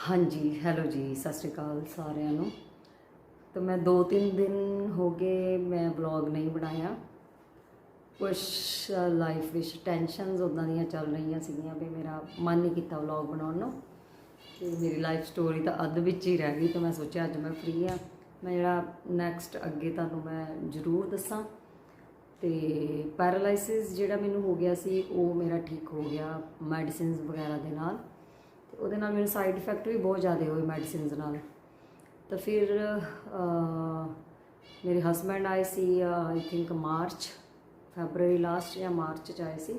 ਹਾਂਜੀ ਹੈਲੋ ਜੀ, ਸਤਿ ਸ਼੍ਰੀ ਅਕਾਲ ਸਾਰਿਆਂ ਨੂੰ। ਤਾਂ ਮੈਂ 2-3 ਦਿਨ ਹੋ ਗਏ ਮੈਂ ਵਲੌਗ ਨਹੀਂ ਬਣਾਇਆ। ਕੁਛ ਲਾਈਫ ਵਿੱਚ ਟੈਨਸ਼ਨਸ ਉਦਾਂ ਦੀਆਂ ਚੱਲ ਰਹੀਆਂ ਸੀਗੀਆਂ ਵੀ ਮੇਰਾ ਮਨ ਨਹੀਂ ਕੀਤਾ ਵਲੌਗ ਬਣਾਉਣ ਨੂੰ। ਤੇ ਮੇਰੀ ਲਾਈਫ ਸਟੋਰੀ ਤਾਂ ਅੱਧ ਵਿੱਚ ਹੀ ਰਹਿ ਗਈ, ਤਾਂ ਮੈਂ ਸੋਚਿਆ ਅੱਜ ਮੈਂ ਫ੍ਰੀ ਆ ਮੈਂ ਜਿਹੜਾ ਨੈਕਸਟ ਅੱਗੇ ਤੁਹਾਨੂੰ ਮੈਂ ਜ਼ਰੂਰ ਦੱਸਾਂ। ਤੇ ਪੈਰਾਲਾਈਸਿਸ ਜਿਹੜਾ ਮੈਨੂੰ ਹੋ ਗਿਆ ਸੀ, ਉਹ ਮੇਰਾ ਠੀਕ ਹੋ ਗਿਆ ਮੈਡੀਸਿਨਸ ਵਗੈਰਾ ਦੇ ਨਾਲ। ਉਹਦੇ ਨਾਲ ਮੈਨੂੰ ਸਾਈਡ ਇਫੈਕਟ ਵੀ ਬਹੁਤ ਜ਼ਿਆਦਾ ਹੋਏ ਮੈਡੀਸਿਨਸ ਨਾਲ। ਤਾਂ ਫਿਰ ਮੇਰੇ ਹਸਬੈਂਡ ਆਏ ਸੀ I think March February last ਜਾਂ ਮਾਰਚ ਚ ਆਏ ਸੀ।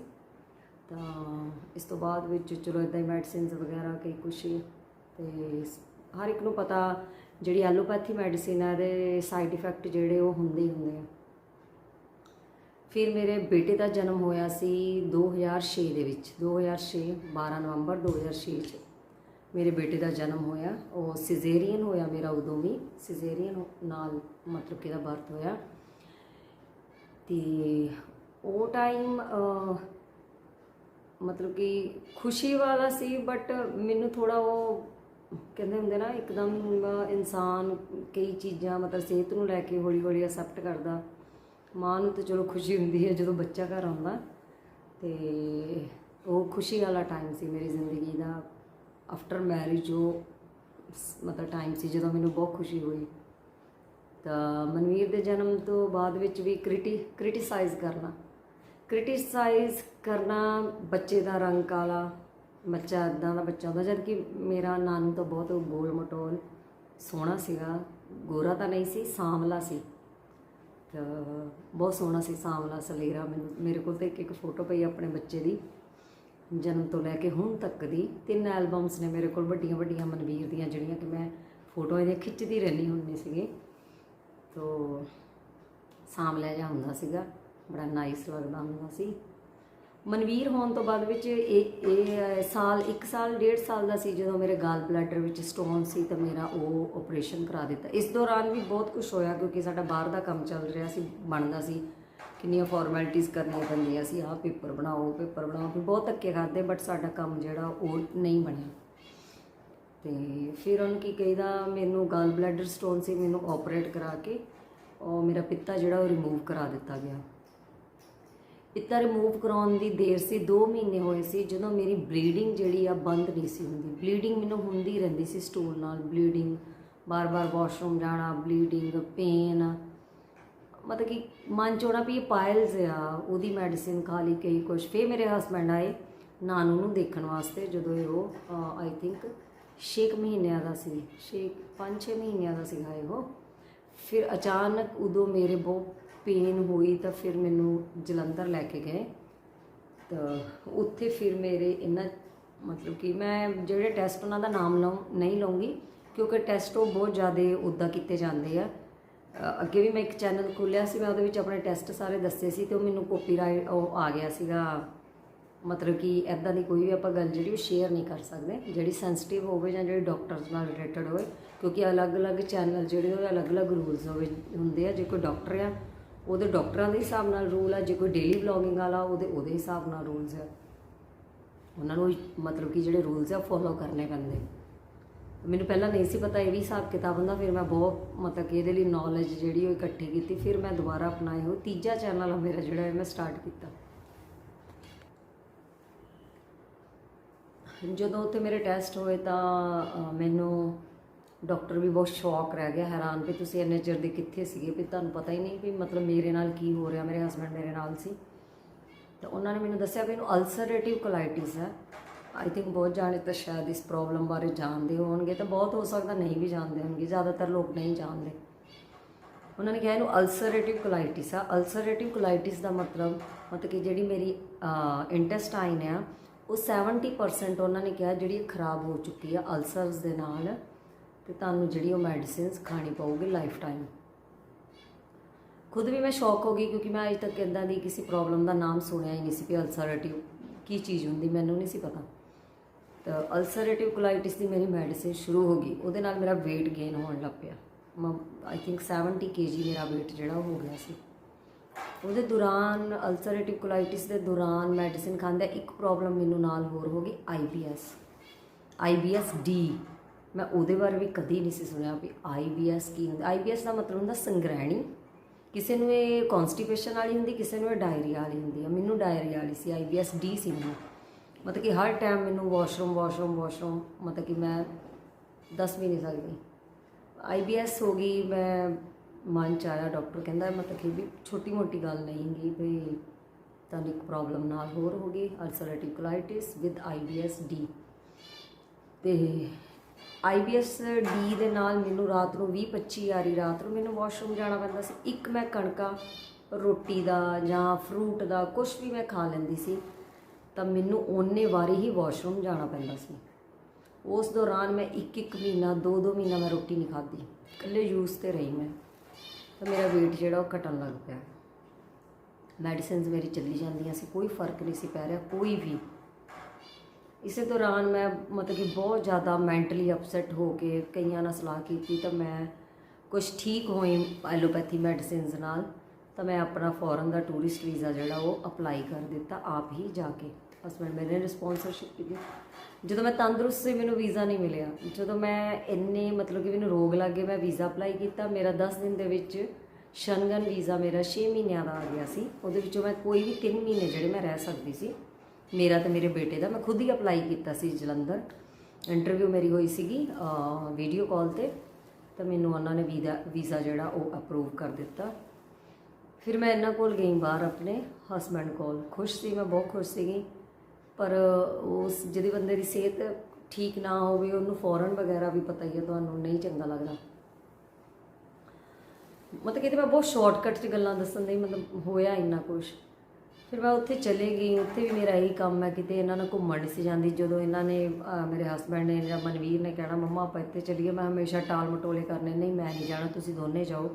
ਤਾਂ ਇਸ ਤੋਂ ਬਾਅਦ ਵਿੱਚ ਚਲੋ ਇਦਾਂ ਹੀ ਮੈਡੀਸਿਨਸ ਵਗੈਰਾ ਕਈ ਕੁਛ ਹੀ। ਤੇ ਹਰ ਇੱਕ ਨੂੰ ਪਤਾ ਜਿਹੜੀ ਐਲੋਪੈਥੀ ਮੈਡੀਸਿਨ ਹੈ ਦੇ ਸਾਈਡ ਇਫੈਕਟ ਜਿਹੜੇ ਉਹ ਹੁੰਦੇ ਹੀ ਹੁੰਦੇ ਆ। ਫਿਰ ਮੇਰੇ ਬੇਟੇ ਦਾ ਜਨਮ ਹੋਇਆ ਸੀ 2006 ਦੇ ਵਿੱਚ 2006 12 ਨਵੰਬਰ 2006 ਚ। ਮੇਰੇ ਬੇਟੇ ਦਾ ਜਨਮ ਹੋਇਆ ਉਹ ਸਿਜ਼ੇਰੀਅਨ ਹੋਇਆ ਮੇਰਾ ਉਦੋਂ ਵੀ ਸਿਜ਼ੇਰੀਅਨ ਨਾਲ ਮਤਲਬ ਕਿ ਦਾ ਬਰਥ ਹੋਇਆ। ਤੇ ਉਹ ਟਾਈਮ ਮਤਲਬ ਕਿ ਖੁਸ਼ੀ ਵਾਲਾ ਸੀ ਬਟ ਮੈਨੂੰ ਥੋੜਾ ਉਹ ਕਹਿੰਦੇ ਹੁੰਦੇ ਨਾ ਇੱਕਦਮ ਅਹ, ਇਨਸਾਨ ਕਈ ਚੀਜ਼ਾਂ ਮਤਲਬ ਸਿਹਤ ਨੂੰ ਲੈ ਕੇ ਹੌਲੀ ਹੌਲੀ ਅਸੈਪਟ ਕਰਦਾ। ਮਾਂ ਨੂੰ ਤਾਂ ਚਲੋ ਖੁਸ਼ੀ ਹੁੰਦੀ ਹੈ ਜਦੋਂ ਬੱਚਾ ਘਰ ਆਉਂਦਾ। ਤੇ ਉਹ ਖੁਸ਼ੀ ਵਾਲਾ ਟਾਈਮ ਸੀ ਮੇਰੀ ਜ਼ਿੰਦਗੀ ਦਾ। ਆਫਟਰ ਮੈਰਿਜ ਉਹ ਮਤਲਬ ਟਾਈਮ ਸੀ ਜਦੋਂ ਮੈਨੂੰ ਬਹੁਤ ਖੁਸ਼ੀ ਹੋਈ। ਤਾਂ ਮਨਵੀਰ ਦੇ ਜਨਮ ਤੋਂ ਬਾਅਦ ਵਿੱਚ ਵੀ ਕ੍ਰਿਟੀ ਕ੍ਰਿਟਿਸਾਈਜ਼ ਕਰਨਾ। ਕ੍ਰਿਟਿਸਾਈਜ਼ ਕਰਨਾ ਬੱਚੇ ਦਾ ਰੰਗ ਕਾਲਾ, ਬੱਚਾ ਇਦਾਂ ਦਾ ਬੱਚਾ ਹੁੰਦਾ ਜਦ ਕਿ ਮੇਰਾ ਨਾਨੂ ਤਾਂ ਬਹੁਤ ਗੋਲ ਮਟੋਲ ਸੋਹਣਾ ਸੀਗਾ। ਗੋਰਾ ਤਾਂ ਨਹੀਂ ਸੀ ਸਾਂਵਲਾ ਸੀ। ਤਾਂ ਬਹੁਤ ਸੋਹਣਾ ਸੀ ਸਾਂਵਲਾ ਸਲੇਰਾ ਮੈਨੂੰ, ਮੇਰੇ ਕੋਲ ਤਾਂ ਇੱਕ ਇੱਕ ਫੋਟੋ ਪਈ ਆਪਣੇ ਬੱਚੇ ਦੀ। ਜਨਮ ਤੋਂ ਲੈ ਕੇ ਹੁਣ ਤੱਕ ਦੀ, ਤਿੰਨ ਐਲਬਮਸ ਨੇ ਮੇਰੇ ਕੋਲ ਵੱਡੀਆਂ ਵੱਡੀਆਂ ਮਨਵੀਰ ਦੀਆਂ, ਜਿਹੜੀਆਂ ਕਿ ਮੈਂ ਫੋਟੋਆਂ ਇਹਦੀਆਂ ਖਿੱਚਦੀ ਰਹਿੰਦੀ ਹੁੰਦੀ ਸੀਗੀ। ਤੋ ਸਾਂਵਲਾ ਜਿਹਾ ਹੁੰਦਾ ਸੀਗਾ, ਬੜਾ ਨਾਈਸ ਲੱਗਦਾ ਹੁੰਦਾ ਸੀ। ਮਨਵੀਰ ਹੋਣ ਤੋਂ ਬਾਅਦ ਵਿੱਚ ਇਹ ਇਹ ਸਾਲ 1 ਸਾਲ 1.5 ਸਾਲ ਦਾ ਸੀ ਜਦੋਂ ਮੇਰੇ ਗਾਲ ਬਲੈਡਰ ਵਿੱਚ ਸਟੋਨ ਸੀ ਤਾਂ ਮੇਰਾ ਉਹ ਆਪਰੇਸ਼ਨ ਕਰਾ ਦਿੱਤਾ। ਇਸ ਦੌਰਾਨ ਵੀ ਬਹੁਤ ਕੁਝ ਹੋਇਆ ਕਿਉਂਕਿ ਸਾਡਾ ਬਾਹਰ ਦਾ ਕੰਮ ਚੱਲ ਰਿਹਾ ਸੀ, ਬਣਦਾ ਸੀ। ਕਿੰਨੀਆਂ ਫਾਰਮੈਲਿਟੀਆਂ ਕਰਨੀਆਂ ਪੈਂਦੀਆਂ ਸੀ, ਆਹ ਪੇਪਰ ਬਣਾਓ ਪੇਪਰ ਬਣਾਓ ਵੀ ਬਹੁਤ ਧੱਕੇ ਕਰਦੇ ਬਟ ਸਾਡਾ ਕੰਮ ਜਿਹੜਾ ਉਹ ਨਹੀਂ ਬਣਿਆ। ਤੇ ਫਿਰ ਉਹਨੂੰ ਕੀ ਕਹੀਦਾ, ਮੈਨੂੰ ਗਾਲ ਬਲੈਡਰ ਸਟੋਨ ਸੀ, ਮੈਨੂੰ ਆਪਰੇਟ ਕਰਾ ਕੇ, ਉਹ ਮੇਰਾ ਪਿੱਤਾ ਜਿਹੜਾ ਉਹ ਰਿਮੂਵ ਕਰਾ ਦਿੱਤਾ ਗਿਆ। ਪਿੱਤਾ ਰਿਮੂਵ ਕਰਾਉਣ ਦੀ ਦੇਰ ਸੀ 2 ਮਹੀਨੇ ਹੋਏ ਸੀ, ਜਦੋਂ ਮੇਰੀ ਬਲੀਡਿੰਗ ਜਿਹੜੀ ਆ ਬੰਦ ਨਹੀਂ ਸੀ ਹੁੰਦੀ। ਬਲੀਡਿੰਗ ਮੈਨੂੰ ਹੁੰਦੀ ਰਹਿੰਦੀ ਸੀ ਸਟੋਨ ਨਾਲ ਬਲੀਡਿੰਗ ਬਾਰ-ਬਾਰ ਵਾਸ਼ਰੂਮ ਜਾਣਾ ਬਲੀਡਿੰਗ ਪੇਨ ਮਤਲਬ ਕਿ ਮਨ ਚੋਣਾ ਵੀ ਪਾਇਲਸ ਆ, ਉਹਦੀ ਮੈਡੀਸਿਨ ਖਾ ਲਈ, ਕਈ ਕੁਛ। ਫੇ ਮੇਰੇ ਹਸਬੰਡ ਆਏ ਨਾਨੂ ਨੂੰ ਦੇਖਣ ਵਾਸਤੇ, ਜਦੋਂ ਇਹ ਉਹ ਆਈ ਥਿੰਕ 6 ਮਹੀਨਿਆਂ ਦਾ ਸੀ 6 5-6 ਮਹੀਨਿਆਂ ਦਾ ਸੀਗਾ ਇਹ ਉਹ। ਫਿਰ ਅਚਾਨਕ ਉਦੋਂ ਮੇਰੇ ਬਹੁਤ ਪੇਨ ਹੋਈ ਤਾਂ ਫਿਰ ਮੈਨੂੰ ਜਲੰਧਰ ਲੈ ਕੇ ਗਏ। ਤਾਂ ਉੱਥੇ ਫਿਰ ਮੇਰੇ ਇਹਨਾਂ ਮਤਲਬ ਕਿ ਮੈਂ ਜਿਹੜੇ ਟੈਸਟ ਉਹਨਾਂ ਦਾ ਨਾਮ ਲਉ, ਨਹੀਂ ਲਵਾਂਗੀ ਕਿਉਂਕਿ ਟੈਸਟ ਉਹ ਬਹੁਤ ਜ਼ਿਆਦਾ ਉੱਦਾਂ ਕੀਤੇ ਜਾਂਦੇ ਆ। ਅੱਗੇ ਵੀ ਮੈਂ ਇੱਕ ਚੈਨਲ ਖੋਲ੍ਹਿਆ ਸੀ, ਮੈਂ ਉਹਦੇ ਵਿੱਚ ਆਪਣੇ ਟੈਸਟ ਸਾਰੇ ਦੱਸੇ ਸੀ ਤੇ ਉਹ ਮੈਨੂੰ ਕਾਪੀਰਾਈਟ ਉਹ ਆ ਗਿਆ ਸੀਗਾ। ਮਤਲਬ ਕਿ ਐਦਾਂ ਦੀ ਕੋਈ ਵੀ ਆਪਾਂ ਗੱਲ ਜਿਹੜੀ ਉਹ ਸ਼ੇਅਰ ਨਹੀਂ ਕਰ ਸਕਦੇ, ਜਿਹੜੀ ਸੈਂਸਿਟਿਵ ਹੋਵੇ ਜਾਂ ਜਿਹੜੀ ਡਾਕਟਰਸ ਨਾਲ ਰਿਲੇਟਡ ਹੋਵੇ, ਕਿਉਂਕਿ ਅਲੱਗ-ਅਲੱਗ ਚੈਨਲ ਜਿਹੜੇ ਉਹ ਅਲੱਗ-ਅਲੱਗ ਰੂਲਸ ਹੋਵੇ, ਹੁੰਦੇ ਆ, ਜੇ ਕੋਈ ਡਾਕਟਰ ਆ, ਉਹਦੇ ਡਾਕਟਰਾਂ ਦੇ ਹਿਸਾਬ ਨਾਲ ਰੂਲ ਆ, ਜੇ ਕੋਈ ਡੇਲੀ ਵਲੌਗਿੰਗ ਵਾਲਾ, ਉਹਦੇ ਉਹਦੇ ਹਿਸਾਬ ਨਾਲ ਰੂਲਸ ਆ। ਉਹਨਾਂ ਨੂੰ ਮਤਲਬ ਕਿ ਜਿਹੜੇ ਰੂਲਸ ਆ ਫੋਲੋ ਕਰਨੇ ਪੈਂਦੇ। ਮੈਨੂੰ ਪਹਿਲਾਂ ਨਹੀਂ ਸੀ ਪਤਾ, ਇਹ ਵੀ ਹਿਸਾਬ ਕਿਤਾਬ ਹੁੰਦਾ, ਫਿਰ ਮੈਂ ਬਹੁਤ ਮਤਲਬ ਕਿ ਇਹਦੇ ਲਈ ਨੌਲੇਜ ਜਿਹੜੀ ਉਹ ਇਕੱਠੀ ਕੀਤੀ, ਫਿਰ ਮੈਂ ਦੁਬਾਰਾ ਅਪਣਾਏ ਹੋ ਤੀਜਾ ਚੈਨਲ ਆ ਮੇਰਾ ਜਿਹੜਾ, ਇਹ ਮੈਂ ਸਟਾਰਟ ਕੀਤਾ। ਜਦੋਂ ਉੱਥੇ ਮੇਰੇ ਟੈਸਟ ਹੋਏ ਤਾਂ ਮੈਨੂੰ ਡਾਕਟਰ ਵੀ ਬਹੁਤ ਸ਼ੌਕ ਰਹਿ ਗਿਆ, ਹੈਰਾਨ ਵੀ ਤੁਸੀਂ ਇੰਨੇ ਚਿਰ ਦੇ ਕਿੱਥੇ ਸੀਗੇ ਵੀ ਤੁਹਾਨੂੰ ਪਤਾ ਹੀ ਨਹੀਂ ਵੀ ਮਤਲਬ ਮੇਰੇ ਨਾਲ ਕੀ ਹੋ ਰਿਹਾ, ਮੇਰੇ ਹਸਬੰਡ ਮੇਰੇ ਨਾਲ ਸੀ। ਤਾਂ ਉਹਨਾਂ ਨੇ ਮੈਨੂੰ ਦੱਸਿਆ ਵੀ ਇਹਨੂੰ ਅਲਸਰੇਟਿਵ ਕੋਲਾਈਟਿਸ ਹੈ। ਆਈ ਥਿੰਕ ਬਹੁਤ ਜਾਣੇ ਤਾਂ ਸ਼ਾਇਦ ਇਸ ਪ੍ਰੋਬਲਮ ਬਾਰੇ ਜਾਣਦੇ ਹੋਣਗੇ ਤਾਂ ਬਹੁਤ ਹੋ ਸਕਦਾ ਨਹੀਂ ਵੀ ਜਾਣਦੇ ਹੋਣਗੇ, ਜ਼ਿਆਦਾਤਰ ਲੋਕ ਨਹੀਂ ਜਾਣਦੇ। ਉਹਨਾਂ ਨੇ ਕਿਹਾ ਇਹਨੂੰ ਅਲਸਰੇਟਿਵ ਕੋਲਾਈਟਿਸ ਆ। ਅਲਸਰੇਟਿਵ ਕੋਲਾਈਟਿਸ ਦਾ ਮਤਲਬ ਮਤਲਬ ਕਿ ਜਿਹੜੀ ਮੇਰੀ ਇੰਟੈਸਟਾਈਨ ਆ, ਉਹ 70% ਉਹਨਾਂ ਨੇ ਕਿਹਾ ਜਿਹੜੀ ਖਰਾਬ ਹੋ ਚੁੱਕੀ ਆ ਅਲਸਰਸ ਦੇ ਨਾਲ, ਤੇ ਤੁਹਾਨੂੰ ਜਿਹੜੀ ਉਹ ਮੈਡੀਸਿਨਸ ਖਾਣੀ ਪਊਗੀ ਲਾਈਫ ਟਾਈਮ ਖੁਦ ਵੀ ਮੈਂ ਸ਼ੌਕ ਹੋ ਗਈ ਕਿਉਂਕਿ ਮੈਂ ਅਜੇ ਤੱਕ ਇਦਾਂ ਦੀ ਕਿਸੇ ਪ੍ਰੋਬਲਮ ਦਾ ਨਾਮ ਸੁਣਿਆ ਹੀ ਨਹੀਂ ਸੀ ਕਿ ਅਲਸਰੇਟਿਵ ਕੀ ਚੀਜ਼ ਹੁੰਦੀ, ਮੈਨੂੰ ਨਹੀਂ ਸੀ ਪਤਾ। ਤਾਂ ਅਲਸਰੇਟਿਵ ਕੋਲਾਈਟਿਸ ਦੀ ਮੇਰੀ ਮੈਡੀਸਿਨ ਸ਼ੁਰੂ ਹੋ ਗਈ। ਉਹਦੇ ਨਾਲ ਮੇਰਾ weight gain ਹੋਣ ਲੱਗ ਪਿਆ। ਮੈਂ ਆਈ ਥਿੰਕ 70 kg ਮੇਰਾ weight ਜਿਹੜਾ ਉਹ ਹੋ ਗਿਆ ਸੀ। ਉਹਦੇ ਦੌਰਾਨ ਅਲਸਰੇਟਿਵ ਕੋਲਾਈਟਿਸ ਦੇ ਦੌਰਾਨ ਮੈਡੀਸਿਨ ਖਾਂਦੇ ਇੱਕ ਪ੍ਰੋਬਲਮ ਮੈਨੂੰ ਨਾਲ ਹੋਰ ਹੋ ਗਈ ਆਈਬੀਐਸ ਆਈਬੀਐਸ ਡੀ ਮੈਂ ਉਹਦੇ ਬਾਰੇ ਵੀ ਕਦੀ ਨਹੀਂ ਸੀ ਸੁਣਿਆ ਵੀ ਆਈਬੀਐਸ ਕੀ ਹੁੰਦਾ। ਆਈਬੀਐਸ ਦਾ ਮਤਲਬ ਹੁੰਦਾ ਸੰਗ੍ਰਹਿਣੀ। ਕਿਸੇ ਨੂੰ ਇਹ ਕਨਸਟੀਪੇਸ਼ਨ ਵਾਲੀ ਹੁੰਦੀ, ਕਿਸੇ ਨੂੰ ਇਹ ਡਾਇਰੀਆ ਵਾਲੀ ਹੁੰਦੀ ਆ। ਮੈਨੂੰ ਡਾਇਰੀਆ ਵਾਲੀ ਸੀ ਆਈਬੀਐਸ ਡੀ ਸੀ ਮੈਨੂੰ। ਮਤਲਬ ਕਿ ਹਰ ਟਾਈਮ ਮੈਨੂੰ ਵਾਸ਼ਰੂਮ ਵਾਸ਼ਰੂਮ ਵਾਸ਼ਰੂਮ ਮਤਲਬ ਕਿ ਮੈਂ ਦੱਸ ਵੀ ਨਹੀਂ ਸਕਦੀ। ਆਈਬੀਐਸ ਹੋ ਗਈ, ਮੈਂ ਮਨ ਚ ਆਇਆ ਡਾਕਟਰ ਕਹਿੰਦਾ ਮਤਲਬ ਕਿ ਵੀ ਛੋਟੀ ਮੋਟੀ ਗੱਲ ਨਹੀਂ ਹੈਗੀ ਵੀ ਤੁਹਾਨੂੰ ਇੱਕ ਪ੍ਰੋਬਲਮ ਨਾਲ ਹੋਰ ਹੋ ਗਈ ulcerative colitis with IBS D ਤੇ ਆਈਬੀਐਸ ਡੀ ਦੇ ਨਾਲ ਮੈਨੂੰ ਰਾਤ ਨੂੰ 20 25 ਵਾਰੀ ਰਾਤ ਨੂੰ ਮੈਨੂੰ ਵਾਸ਼ਰੂਮ ਜਾਣਾ ਪੈਂਦਾ ਸੀ। ਇੱਕ ਮੈਂ ਕਣਕਾਂ, ਰੋਟੀ ਦਾ ਜਾਂ ਫਰੂਟ ਦਾ ਕੁਝ ਵੀ ਮੈਂ ਖਾ ਲੈਂਦੀ ਸੀ। ਤਾਂ ਮੈਨੂੰ ਓਨੇ ਵਾਰੀ ਹੀ ਵਾਸ਼ਰੂਮ ਜਾਣਾ ਪੈਂਦਾ ਸੀ। ਉਸ ਦੌਰਾਨ ਮੈਂ ਇੱਕ ਇੱਕ ਮਹੀਨਾ ਦੋ ਦੋ ਮਹੀਨਾ ਮੈਂ ਰੋਟੀ ਨਹੀਂ ਖਾਧੀ। ਇਕੱਲੇ ਯੂਜ਼ ਤੇ ਰਹੀ ਮੈਂ। ਤਾਂ ਮੇਰਾ weight ਜਿਹੜਾ ਉਹ ਘਟਣ ਲੱਗ ਪਿਆ। ਮੈਡੀਸਿਨਸ ਮੇਰੀ ਚੱਲੀ ਜਾਂਦੀਆਂ ਸੀ, ਕੋਈ ਫ਼ਰਕ ਨਹੀਂ ਸੀ ਪੈ ਰਿਹਾ, ਕੋਈ ਵੀ। ਇਸੇ ਦੌਰਾਨ ਮੈਂ ਮਤਲਬ ਕਿ ਬਹੁਤ ਜ਼ਿਆਦਾ ਮੈਂਟਲੀ ਅਪਸੈਟ ਹੋ ਕੇ ਕਈਆਂ ਨਾਲ ਸਲਾਹ ਕੀਤੀ ਤਾਂ ਮੈਂ ਕੁਝ ਠੀਕ ਹੋਈ ਐਲੋਪੈਥੀ ਮੈਡੀਸਿਨਸ ਨਾਲ। ਤਾਂ ਮੈਂ ਆਪਣਾ ਫੋਰਨ ਦਾ ਟੂਰਿਸਟ ਵੀਜ਼ਾ ਜਿਹੜਾ ਉਹ ਅਪਲਾਈ ਕਰ ਦਿੱਤਾ ਆਪ ਹੀ ਜਾ ਕੇ। ਹਸਬੰਡ ਮੇਰੇ ਨੇ ਸਪਾਂਸਰਸ਼ਿਪ ਕੀਤੀ ਜਦੋਂ ਮੈਂ ਤੰਦਰੁਸਤ ਸੀ, ਮੈਨੂੰ ਵੀਜ਼ਾ ਨਹੀਂ ਮਿਲਿਆ। ਜਦੋਂ ਮੈਂ ਇੰਨੇ ਮਤਲਬ ਕਿ ਮੈਨੂੰ ਰੋਗ ਲੱਗ ਗਏ ਮੈਂ ਵੀਜ਼ਾ ਅਪਲਾਈ ਕੀਤਾ, ਮੇਰਾ 10 ਦਿਨ ਦੇ ਵਿੱਚ ਸ਼ਨਗਨ ਵੀਜ਼ਾ ਮੇਰਾ 6 ਮਹੀਨਿਆਂ ਦਾ ਆ ਗਿਆ ਸੀ। ਉਹਦੇ ਵਿੱਚੋਂ ਮੈਂ ਕੋਈ ਵੀ 3 ਮਹੀਨੇ ਜਿਹੜੇ ਮੈਂ ਰਹਿ ਸਕਦੀ ਸੀ, ਮੇਰਾ ਤੇ ਮੇਰੇ ਬੇਟੇ ਦਾ, ਮੈਂ ਖੁਦ ਹੀ ਅਪਲਾਈ ਕੀਤਾ ਸੀ ਜਲੰਧਰ। ਇੰਟਰਵਿਊ ਮੇਰੀ ਹੋਈ ਸੀਗੀ ਵੀਡੀਓ ਕਾਲ ਤੇ। ਤਾਂ ਮੈਨੂੰ ਉਹਨਾਂ ਨੇ ਵੀਜ਼ਾ ਵੀਜ਼ਾ ਜਿਹੜਾ ਉਹ ਅਪਰੂਵ ਕਰ ਦਿੱਤਾ। ਫਿਰ ਮੈਂ ਇਹਨਾਂ ਕੋਲ ਗਈ ਬਾਹਰ ਆਪਣੇ ਹਸਬੰਡ ਕੋਲ। ਖੁਸ਼ ਸੀ, ਮੈਂ ਬਹੁਤ ਖੁਸ਼ ਸੀਗੀ। ਪਰ ਉਸ ਜਿਹਦੇ ਬੰਦੇ ਦੀ ਸਿਹਤ ਠੀਕ ਨਾ ਹੋਵੇ, ਉਹਨੂੰ ਫੌਰਨ ਵਗੈਰਾ ਵੀ ਪਤਾ ਹੀ ਹੈ ਤੁਹਾਨੂੰ ਨਹੀਂ ਚੰਗਾ ਲੱਗਦਾ। ਮਤਲਬ ਕਿਤੇ ਮੈਂ ਬਹੁਤ ਸ਼ਾਰਟਕਟ 'ਚ ਗੱਲਾਂ ਦੱਸਣ ਦੀ ਮਤਲਬ ਹੋਇਆ ਇੰਨਾ ਕੁਝ ਫਿਰ ਮੈਂ ਉੱਥੇ ਚਲੇ ਗਈ, ਉੱਥੇ ਵੀ ਮੇਰਾ ਇਹੀ ਕੰਮ ਹੈ, ਕਿਤੇ ਇਹਨਾਂ ਨਾਲ ਘੁੰਮਣ ਨਹੀਂ ਸੀ ਜਾਂਦੀ। ਜਦੋਂ ਇਹਨਾਂ ਨੇ ਮੇਰੇ ਹਸਬੰਡ ਨੇ ਜਾਂ ਮਨਵੀਰ ਨੇ ਕਹਿਣਾ, ਮੰਮਾ, ਆਪਾਂ ਇੱਥੇ ਚੱਲੀਏ, ਮੈਂ ਹਮੇਸ਼ਾ ਟਾਲ ਮਟੋਲੇ ਕਰਨੇ ਨਹੀਂ, ਮੈਂ ਨਹੀਂ ਜਾਣਾ, ਤੁਸੀਂ ਦੋਨੇ ਜਾਓ।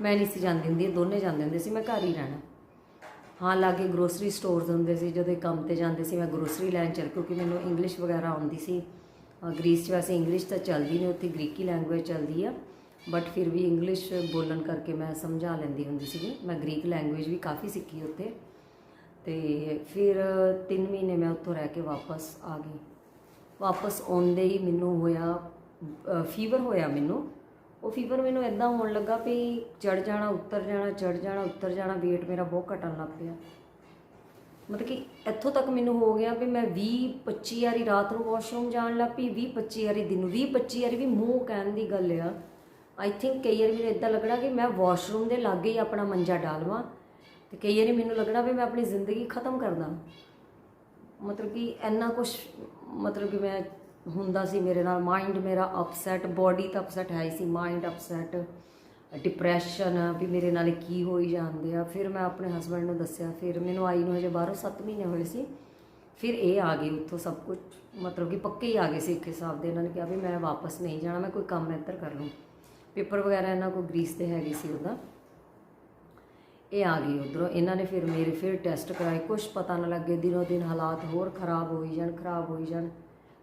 ਮੈਂ ਨਹੀਂ ਸੀ ਜਾਂਦੀ ਹੁੰਦੀ, ਦੋਨੇ ਜਾਂਦੇ ਹੁੰਦੇ ਸੀ, ਮੈਂ ਘਰ ਹੀ ਰਹਿਣਾ। ਹਾਂ, ਲਾਗੇ ਗਰੋਸਰੀ ਸਟੋਰਸ ਹੁੰਦੇ ਸੀ, ਜਦੋਂ ਕੰਮ ਤੇ ਜਾਂਦੇ ਸੀ, ਮੈਂ ਗਰੋਸਰੀ ਲੈਣ ਚੱਲ, ਕਿਉਂਕਿ ਮੈਨੂੰ ਇੰਗਲਿਸ਼ ਵਗੈਰਾ ਆਉਂਦੀ ਸੀ। ਅਹ ਗ੍ਰੀਸ 'ਚ ਵੈਸੇ ਇੰਗਲਿਸ਼ ਤਾਂ ਚੱਲਦੀ ਨਹੀਂ, ਉੱਥੇ ਗ੍ਰੀਕੀ ਲੈਂਗੁਏਜ ਚੱਲਦੀ ਆ। ਬਟ ਫਿਰ ਵੀ ਇੰਗਲਿਸ਼ ਬੋਲਣ ਕਰਕੇ ਮੈਂ ਸਮਝਾ ਲੈਂਦੀ ਹੁੰਦੀ ਸੀਗੀ। ਮੈਂ ਗ੍ਰੀਕ ਲੈਂਗੁਏਜ ਵੀ ਕਾਫੀ ਸਿੱਖੀ ਉੱਥੇ। ਤੇ ਫਿਰ 3 ਮਹੀਨੇ ਮੈਂ ਉੱਥੋਂ ਰਹਿ ਕੇ ਵਾਪਸ ਆ ਗਈ। ਵਾਪਸ ਆਉਂਦੇ ਹੀ ਮੈਨੂੰ ਹੋਇਆ ਫੀਵਰ ਹੋਇਆ ਮੈਨੂੰ। ਉਹ ਫੀਵਰ ਮੈਨੂੰ ਇਦਾਂ ਹੋਣ ਲੱਗਾ ਵੀ ਚੜ ਜਾਣਾ, ਉੱਤਰ ਜਾਣਾ ਚੜ ਜਾਣਾ, ਉੱਤਰ ਜਾਣਾ, weight ਮੇਰਾ ਬਹੁਤ ਘਟਣ ਲੱਗ ਪਿਆ। ਮਤਲਬ ਕਿ ਇੱਥੋਂ ਤੱਕ ਮੈਨੂੰ ਹੋ ਗਿਆ ਵੀ ਮੈਂ 20 25 ਵਾਰੀ ਰਾਤ ਨੂੰ ਵਾਸ਼ਰੂਮ ਜਾਣ ਲੱਗ ਪਈ 20 25 ਵਾਰੀ ਦਿਨ ਨੂੰ 20 25 ਵਾਰੀ ਵੀ ਮੂੰਹ ਕਹਿਣ ਦੀ ਗੱਲ ਆ। ਆਈ ਥਿੰਕ ਕਈ ਵਾਰੀ ਮੈਨੂੰ ਇਦਾਂ ਲੱਗਣਾ ਕਿ ਮੈਂ ਵਾਸ਼ਰੂਮ ਦੇ ਲਾਗੇ ਹੀ ਆਪਣਾ ਮੰਜਾ ਡਾਲਵਾਂ ਤੇ ਕਈ ਵਾਰੀ ਮੈਨੂੰ ਲੱਗਣਾ ਵੀ ਮੈਂ ਆਪਣੀ ਜ਼ਿੰਦਗੀ ਖਤਮ ਕਰਦਾ। ਮਤਲਬ ਕਿ ਇੰਨਾ ਕੁਝ ਮਤਲਬ ਕਿ ਮੈਂ ਹੁੰਦਾ ਸੀ ਮੇਰੇ ਨਾਲ ਮਾਈਂਡ ਮੇਰਾ ਅਪਸੈਟ ਬੋਡੀ ਤਾਂ ਅਪਸੈਟ ਹੈ ਹੀ ਸੀ ਮਾਈਂਡ ਅਪਸੈਟ ਡਿਪਰੈਸ਼ਨ ਵੀ ਮੇਰੇ ਨਾਲ ਕੀ ਹੋਈ ਜਾਂਦੇ ਆ। ਫਿਰ ਮੈਂ ਆਪਣੇ ਹਸਬੰਡ ਨੂੰ ਦੱਸਿਆ, ਫਿਰ ਮੈਨੂੰ ਆਈ ਨੂੰ ਹਜੇ ਬਾਹਰੋਂ 7 ਮਹੀਨੇ ਹੋਏ ਸੀ। ਫਿਰ ਇਹ ਆ ਗਈ ਉੱਥੋਂ ਸਭ ਕੁਝ ਮਤਲਬ ਕਿ ਪੱਕੇ ਹੀ ਆ ਗਏ ਸੀ ਇੱਕ ਹਿਸਾਬ ਦੇ। ਇਹਨਾਂ ਨੇ ਕਿਹਾ ਵੀ ਮੈਂ ਵਾਪਸ ਨਹੀਂ ਜਾਣਾ, ਮੈਂ ਕੋਈ ਕੰਮ ਇੱਧਰ ਕਰ ਲੂੰ ਪੇਪਰ ਵਗੈਰਾ ਇਹਨਾਂ ਕੋਲ ਗ੍ਰੀਸ ਤੇ ਹੈਗੀ ਸੀ ਉਹਦਾ। ਇਹ ਆ ਗਈ ਉਧਰੋਂ। ਇਹਨਾਂ ਨੇ ਫਿਰ ਮੇਰੇ ਫਿਰ ਟੈਸਟ ਕਰਾਏ। ਕੁਝ ਪਤਾ ਨਾ ਲੱਗੇ, ਦਿਨੋ ਦਿਨ ਹਾਲਾਤ ਹੋਰ ਖਰਾਬ ਹੋਈ ਜਾਣ, ਖਰਾਬ ਹੋਈ ਜਾਣ।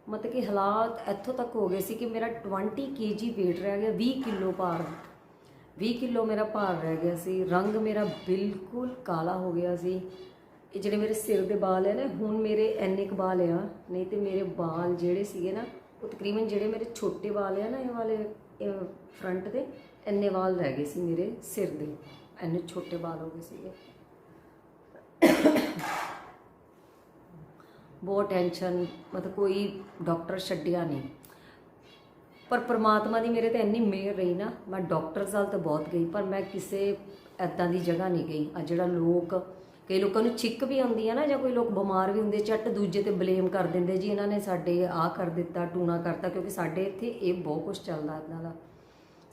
ਮਤਲਬ ਕਿ ਹਾਲਾਤ ਇੱਥੋਂ ਤੱਕ ਹੋ ਗਏ ਸੀ ਕਿ ਮੇਰਾ 20 ਕੇਜੀ weight ਰਹਿ ਗਿਆ 20 ਕਿਲੋ ਭਾਰ 20 ਕਿਲੋ ਮੇਰਾ ਭਾਰ ਰਹਿ ਗਿਆ ਸੀ, ਰੰਗ ਮੇਰਾ ਬਿਲਕੁਲ ਕਾਲਾ ਹੋ ਗਿਆ ਸੀ। ਇਹ ਜਿਹੜੇ ਮੇਰੇ ਸਿਰ ਦੇ ਵਾਲ ਹੈ ਨਾ, ਹੁਣ ਮੇਰੇ ਇੰਨੇ ਕੁ ਵਾਲ ਆ, ਨਹੀਂ ਤੇ ਮੇਰੇ ਵਾਲ ਜਿਹੜੇ ਸੀਗੇ ਨਾ, ਉਹ ਤਕਰੀਬਨ ਜਿਹੜੇ ਮੇਰੇ ਛੋਟੇ ਵਾਲ ਆ ਨਾ, ਇਹ ਵਾਲੇ ਫਰੰਟ ਦੇ, ਇੰਨੇ ਵਾਲ ਰਹਿ ਗਏ ਸੀ ਮੇਰੇ ਸਿਰ ਦੇ, ਇੰਨੇ ਛੋਟੇ ਵਾਲ ਹੋ ਗਏ ਸੀਗੇ। ਬਹੁਤ ਟੈਨਸ਼ਨ ਮਤਲਬ ਕੋਈ ਡਾਕਟਰ ਛੱਡਿਆ ਨਹੀਂ। ਪਰ ਪ੍ਰਮਾਤਮਾ ਦੀ ਮੇਰੇ ਤੇ ਇੰਨੀ ਮਿਹਰ ਰਹੀ ਨਾ, ਮੈਂ ਡਾਕਟਰਸ ਵੱਲ ਤਾਂ ਬਹੁਤ ਗਈ, ਪਰ ਮੈਂ ਕਿਸੇ ਐਦਾਂ ਦੀ ਜਗ੍ਹਾ ਨਹੀਂ ਗਈ। ਆ ਜਿਹੜਾ ਲੋਕ, ਕਈ ਲੋਕਾਂ ਨੂੰ ਛਿੱਕ ਵੀ ਆਉਂਦੀ ਹੈ ਨਾ, ਜਾਂ ਕੋਈ ਲੋਕ ਬਿਮਾਰ ਵੀ ਹੁੰਦੇ, ਝੱਟ ਦੂਜੇ ਤੇ ਬਲੇਮ ਕਰ ਦਿੰਦੇ, ਜੀ ਇਹਨਾਂ ਨੇ ਸਾਡੇ ਆਹ ਕਰ ਦਿੱਤਾ, ਟੂਣਾ ਕਰਤਾ, ਕਿਉਂਕਿ ਸਾਡੇ ਇੱਥੇ ਇਹ ਬਹੁਤ ਕੁਝ ਚੱਲਦਾ ਇਹਨਾਂ ਦਾ।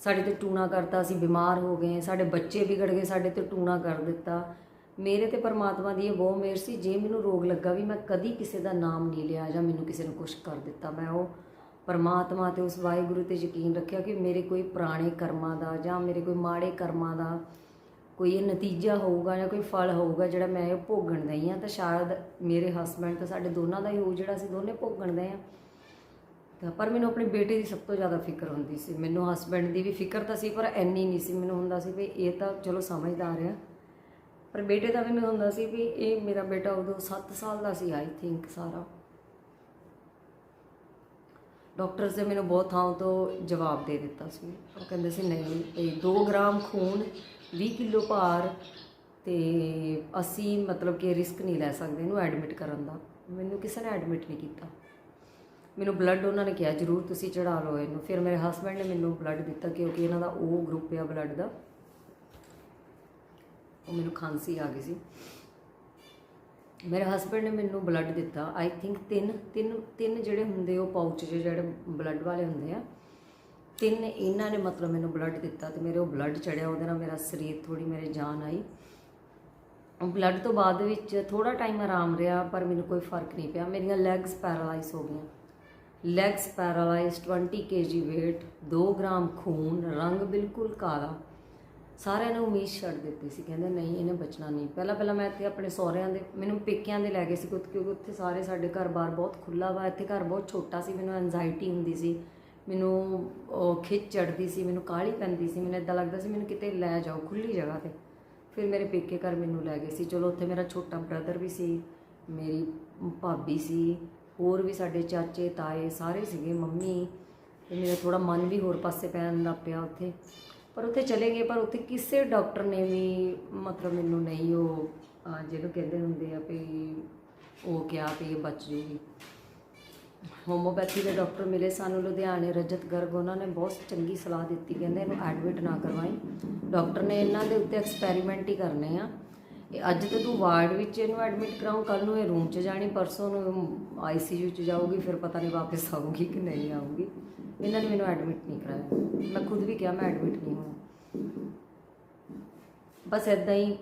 ਸਾਡੇ ਤੇ ਟੂਣਾ ਕਰਤਾ, ਅਸੀਂ ਬਿਮਾਰ ਹੋ ਗਏ, ਸਾਡੇ ਬੱਚੇ ਵਿਗੜ ਗਏ, ਸਾਡੇ ਤੇ ਟੂਣਾ ਕਰ ਦਿੱਤਾ। ਮੇਰੇ ਤੇ ਪਰਮਾਤਮਾ ਦੀ ਇਹ ਬਹੁਤ ਮਿਹਰ ਸੀ। ਜੇ ਮੈਨੂੰ ਰੋਗ ਲੱਗਾ ਵੀ ਮੈਂ ਕਦੀ ਕਿਸੇ ਦਾ ਨਾਮ ਨਹੀਂ ਲਿਆ ਜਾਂ ਮੈਨੂੰ ਕਿਸੇ ਨੇ ਕੁਝ ਕਰ ਦਿੱਤਾ, ਮੈਂ ਉਹ ਪਰਮਾਤਮਾ ਤੇ ਉਸ ਵਾਹਿਗੁਰੂ ਤੇ ਯਕੀਨ ਰੱਖਿਆ ਕਿ ਮੇਰੇ ਕੋਈ ਪੁਰਾਣੇ ਕਰਮਾਂ ਦਾ ਜਾਂ ਮੇਰੇ ਕੋਈ ਮਾੜੇ ਕਰਮਾਂ ਦਾ ਕੋਈ ਇਹ ਨਤੀਜਾ ਹੋਊਗਾ ਜਾਂ ਕੋਈ ਫਲ ਹੋਊਗਾ ਜਿਹੜਾ ਮੈਂ ਇਹ ਭੋਗਣ ਦਈ ਆ ਤਾਂ ਸ਼ਾਇਦ ਮੇਰੇ ਹਸਬੰਡ ਤੇ ਸਾਡੇ ਦੋਨਾਂ ਦਾ ਹੀ ਹੋਊ ਜਿਹੜਾ ਅਸੀਂ ਦੋਨੇ ਭੋਗਣ ਦੇ ਆ ਤਾਂ ਪਰ ਮੈਨੂੰ ਆਪਣੇ ਬੇਟੇ ਦੀ ਸਭ ਤੋਂ ਜ਼ਿਆਦਾ ਫਿਕਰ ਹੁੰਦੀ ਸੀ। ਮੈਨੂੰ ਹਸਬੰਡ ਦੀ ਵੀ ਫਿਕਰ ਤਾਂ ਸੀ, ਪਰ ਇੰਨੀ ਨਹੀਂ ਸੀ। ਮੈਨੂੰ ਹੁੰਦਾ ਸੀ ਵੀ ਇਹ ਤਾਂ ਚਲੋ ਸਮਝਦਾਰ ਆ। ਪਰ ਬੇਟੇ ਦਾ ਮੈਨੂੰ ਹੁੰਦਾ ਸੀ ਵੀ ਇਹ ਮੇਰਾ ਬੇਟਾ ਉਦੋਂ 7 ਸਾਲ ਦਾ ਸੀ ਆਈ ਥਿੰਕ ਸਾਰਾ। ਡਾਕਟਰਸ ਨੇ ਮੈਨੂੰ ਬਹੁਤ ਥਾਂ ਤੋਂ ਜਵਾਬ ਦੇ ਦਿੱਤਾ ਸੀ। ਉਹ ਕਹਿੰਦੇ ਸੀ, ਨਹੀਂ, ਇਹ 2 ਗ੍ਰਾਮ ਖੂਨ 20 ਕਿਲੋ ਭਾਰ ਤੇ ਅਸੀਂ ਮਤਲਬ ਕਿ ਰਿਸਕ ਨਹੀਂ ਲੈ ਸਕਦੇ ਇਹਨੂੰ ਐਡਮਿਟ ਕਰਨ ਦਾ। ਮੈਨੂੰ ਕਿਸੇ ਨੇ ਐਡਮਿਟ ਨਹੀਂ ਕੀਤਾ। ਮੈਨੂੰ ਬਲੱਡ ਉਹਨਾਂ ਨੇ ਕਿਹਾ, ਜਰੂਰ ਤੁਸੀਂ ਚੜਾ ਲਓ ਇਹਨੂੰ। ਫਿਰ ਮੇਰੇ ਹਸਬੰਡ ਨੇ ਮੈਨੂੰ ਬਲੱਡ ਦਿੱਤਾ ਕਿਉਂਕਿ ਇਹਨਾਂ ਦਾ ਉਹ ਗਰੁੱਪ ਆ ਬਲੱਡ ਦਾ। ਉਹ ਮੈਨੂੰ ਖਾਂਸੀ ਆ ਗਈ ਸੀ। ਮੇਰੇ ਹਸਬੰਡ ਨੇ ਮੈਨੂੰ ਬਲੱਡ ਦਿੱਤਾ। ਆਈ ਥਿੰਕ ਤਿੰਨ ਤਿੰਨ ਤਿੰਨ ਜਿਹੜੇ ਹੁੰਦੇ ਉਹ ਪਾਊਚ ਜਿਹੜੇ ਬਲੱਡ ਵਾਲੇ ਹੁੰਦੇ ਆ, ਤਿੰਨ ਇਹਨਾਂ ਨੇ ਮਤਲਬ ਮੈਨੂੰ ਬਲੱਡ ਦਿੱਤਾ ਤੇ ਮੇਰੇ ਉਹ ਬਲੱਡ ਚੜਿਆ, ਉਹਦੇ ਨਾਲ ਮੇਰਾ ਸਰੀਰ ਥੋੜੀ ਮੇਰੇ ਜਾਨ ਆਈ। ਬਲੱਡ ਤੋਂ ਬਾਅਦ ਵਿੱਚ ਥੋੜਾ ਟਾਈਮ ਆਰਾਮ ਰਿਹਾ, ਪਰ ਮੈਨੂੰ ਕੋਈ ਫ਼ਰਕ ਨਹੀਂ ਪਿਆ। ਮੇਰੀਆਂ ਲੈਗਸ ਪੈਰਾਲਾਈਜ਼ ਹੋ ਗਈਆਂ। Legs paralyse 20 kg weight 2 gram ਖੂਨ, ਰੰਗ ਬਿਲਕੁਲ ਕਾਲਾ। ਸਾਰਿਆਂ ਨੇ ਉਮੀਦ ਛੱਡ ਦਿੱਤੀ ਸੀ, ਕਹਿੰਦੇ ਨਹੀਂ, ਇਹਨੇ ਬਚਣਾ ਨਹੀਂ। ਪਹਿਲਾਂ ਪਹਿਲਾਂ ਮੈਂ ਇੱਥੇ ਆਪਣੇ ਸਹੁਰਿਆਂ ਦੇ, ਮੈਨੂੰ ਪੇਕਿਆਂ ਦੇ ਲੈ ਗਏ ਸੀ ਕੁਝ ਕਿਉਂਕਿ ਉੱਥੇ ਸਾਰੇ ਸਾਡੇ ਘਰ-ਬਾਰ ਬਹੁਤ ਖੁੱਲਾ ਵਾ, ਇੱਥੇ ਘਰ ਬਹੁਤ ਛੋਟਾ ਸੀ, ਮੈਨੂੰ ਐਂਜ਼ਾਈਟੀ ਹੁੰਦੀ ਸੀ। ਮੈਨੂੰ ਖਿੱਚ ਚੜਦੀ ਸੀ, ਮੈਨੂੰ ਕਾਹਲੀ ਪੈਂਦੀ ਸੀ, ਮੈਨੂੰ ਇਦਾਂ ਲੱਗਦਾ ਸੀ ਮੈਨੂੰ ਕਿਤੇ ਲੈ ਜਾਓ ਖੁੱਲੀ ਜਗ੍ਹਾ ਤੇ। ਫਿਰ ਮੇਰੇ ਪੇਕੇ ਘਰ ਮੈਨੂੰ ਲੈ ਗਏ ਸੀ। ਚਲੋ, ਉੱਥੇ ਮੇਰਾ ਛੋਟਾ ਬ੍ਰਦਰ ਵੀ ਸੀ, ਮੇਰੀ ਭਾਬੀ ਸੀ, ਹੋਰ ਵੀ ਸਾਡੇ ਚਾਚੇ, ਤਾਏ ਸਾਰੇ ਸੀਗੇ, ਮੰਮੀ, ਤੇ ਮੇਰਾ ਥੋੜਾ ਮਨ ਵੀ ਹੋਰ ਪਾਸੇ ਪੈਣ ਲੱਗ ਪਿਆ ਉੱਥੇ। ਪਰ ਉੱਥੇ ਚਲੇ ਗਏ, ਪਰ ਉੱਥੇ ਕਿਸੇ ਡਾਕਟਰ ਨੇ ਵੀ ਮਤਲਬ ਮੈਨੂੰ ਨਹੀਂ ਉਹ ਜਿਹਨੂੰ ਕਹਿੰਦੇ ਹੁੰਦੇ ਆ ਵੀ ਉਹ ਕਿਹਾ ਵੀ ਇਹ ਬਚ ਜੂਗੀ। ਹੋਮੋਪੈਥੀ ਦੇ ਡਾਕਟਰ ਮਿਲੇ ਸਾਨੂੰ ਲੁਧਿਆਣੇ, ਰਜਤ ਗਰਗ, ਉਹਨਾਂ ਨੇ ਬਹੁਤ ਚੰਗੀ ਸਲਾਹ ਦਿੱਤੀ, ਕਹਿੰਦੇ ਇਹਨੂੰ ਐਡਮਿਟ ਨਾ ਕਰਵਾਈ। ਡਾਕਟਰ ਨੇ ਇਹਨਾਂ ਦੇ ਉੱਤੇ ਐਕਸਪੈਰੀਮੈਂਟ ਹੀ ਕਰਨੇ ਆ। ਇਹ ਅੱਜ ਤੇ ਤੂੰ ਵਾਰਡ ਵਿੱਚ ਇਹਨੂੰ ਐਡਮਿਟ ਕਰਾਉਂ ਕੱਲ ਨੂੰ ਇਹ ਰੂਮ 'ਚ ਜਾਣੀ, ਪਰਸੋਂ ਨੂੰ ਆਈਸੀਯੂ 'ਚ ਜਾਊਗੀ, ਫਿਰ ਪਤਾ ਨਹੀਂ ਵਾਪਸ ਆਊਗੀ ਕਿ ਨਹੀਂ ਆਊਗੀ। ਇਹਨਾਂ ਨੇ ਮੈਨੂੰ ਐਡਮਿਟ ਨਹੀਂ ਕਰਾਇਆ। ਮੈਂ ਖੁਦ ਵੀ ਕਿਹਾ, ਮੈਂ ਐਡਮਿਟ ਨਹੀਂ ਹੋਣਾ ਬਸ ਇਦਾਂ ਹੀ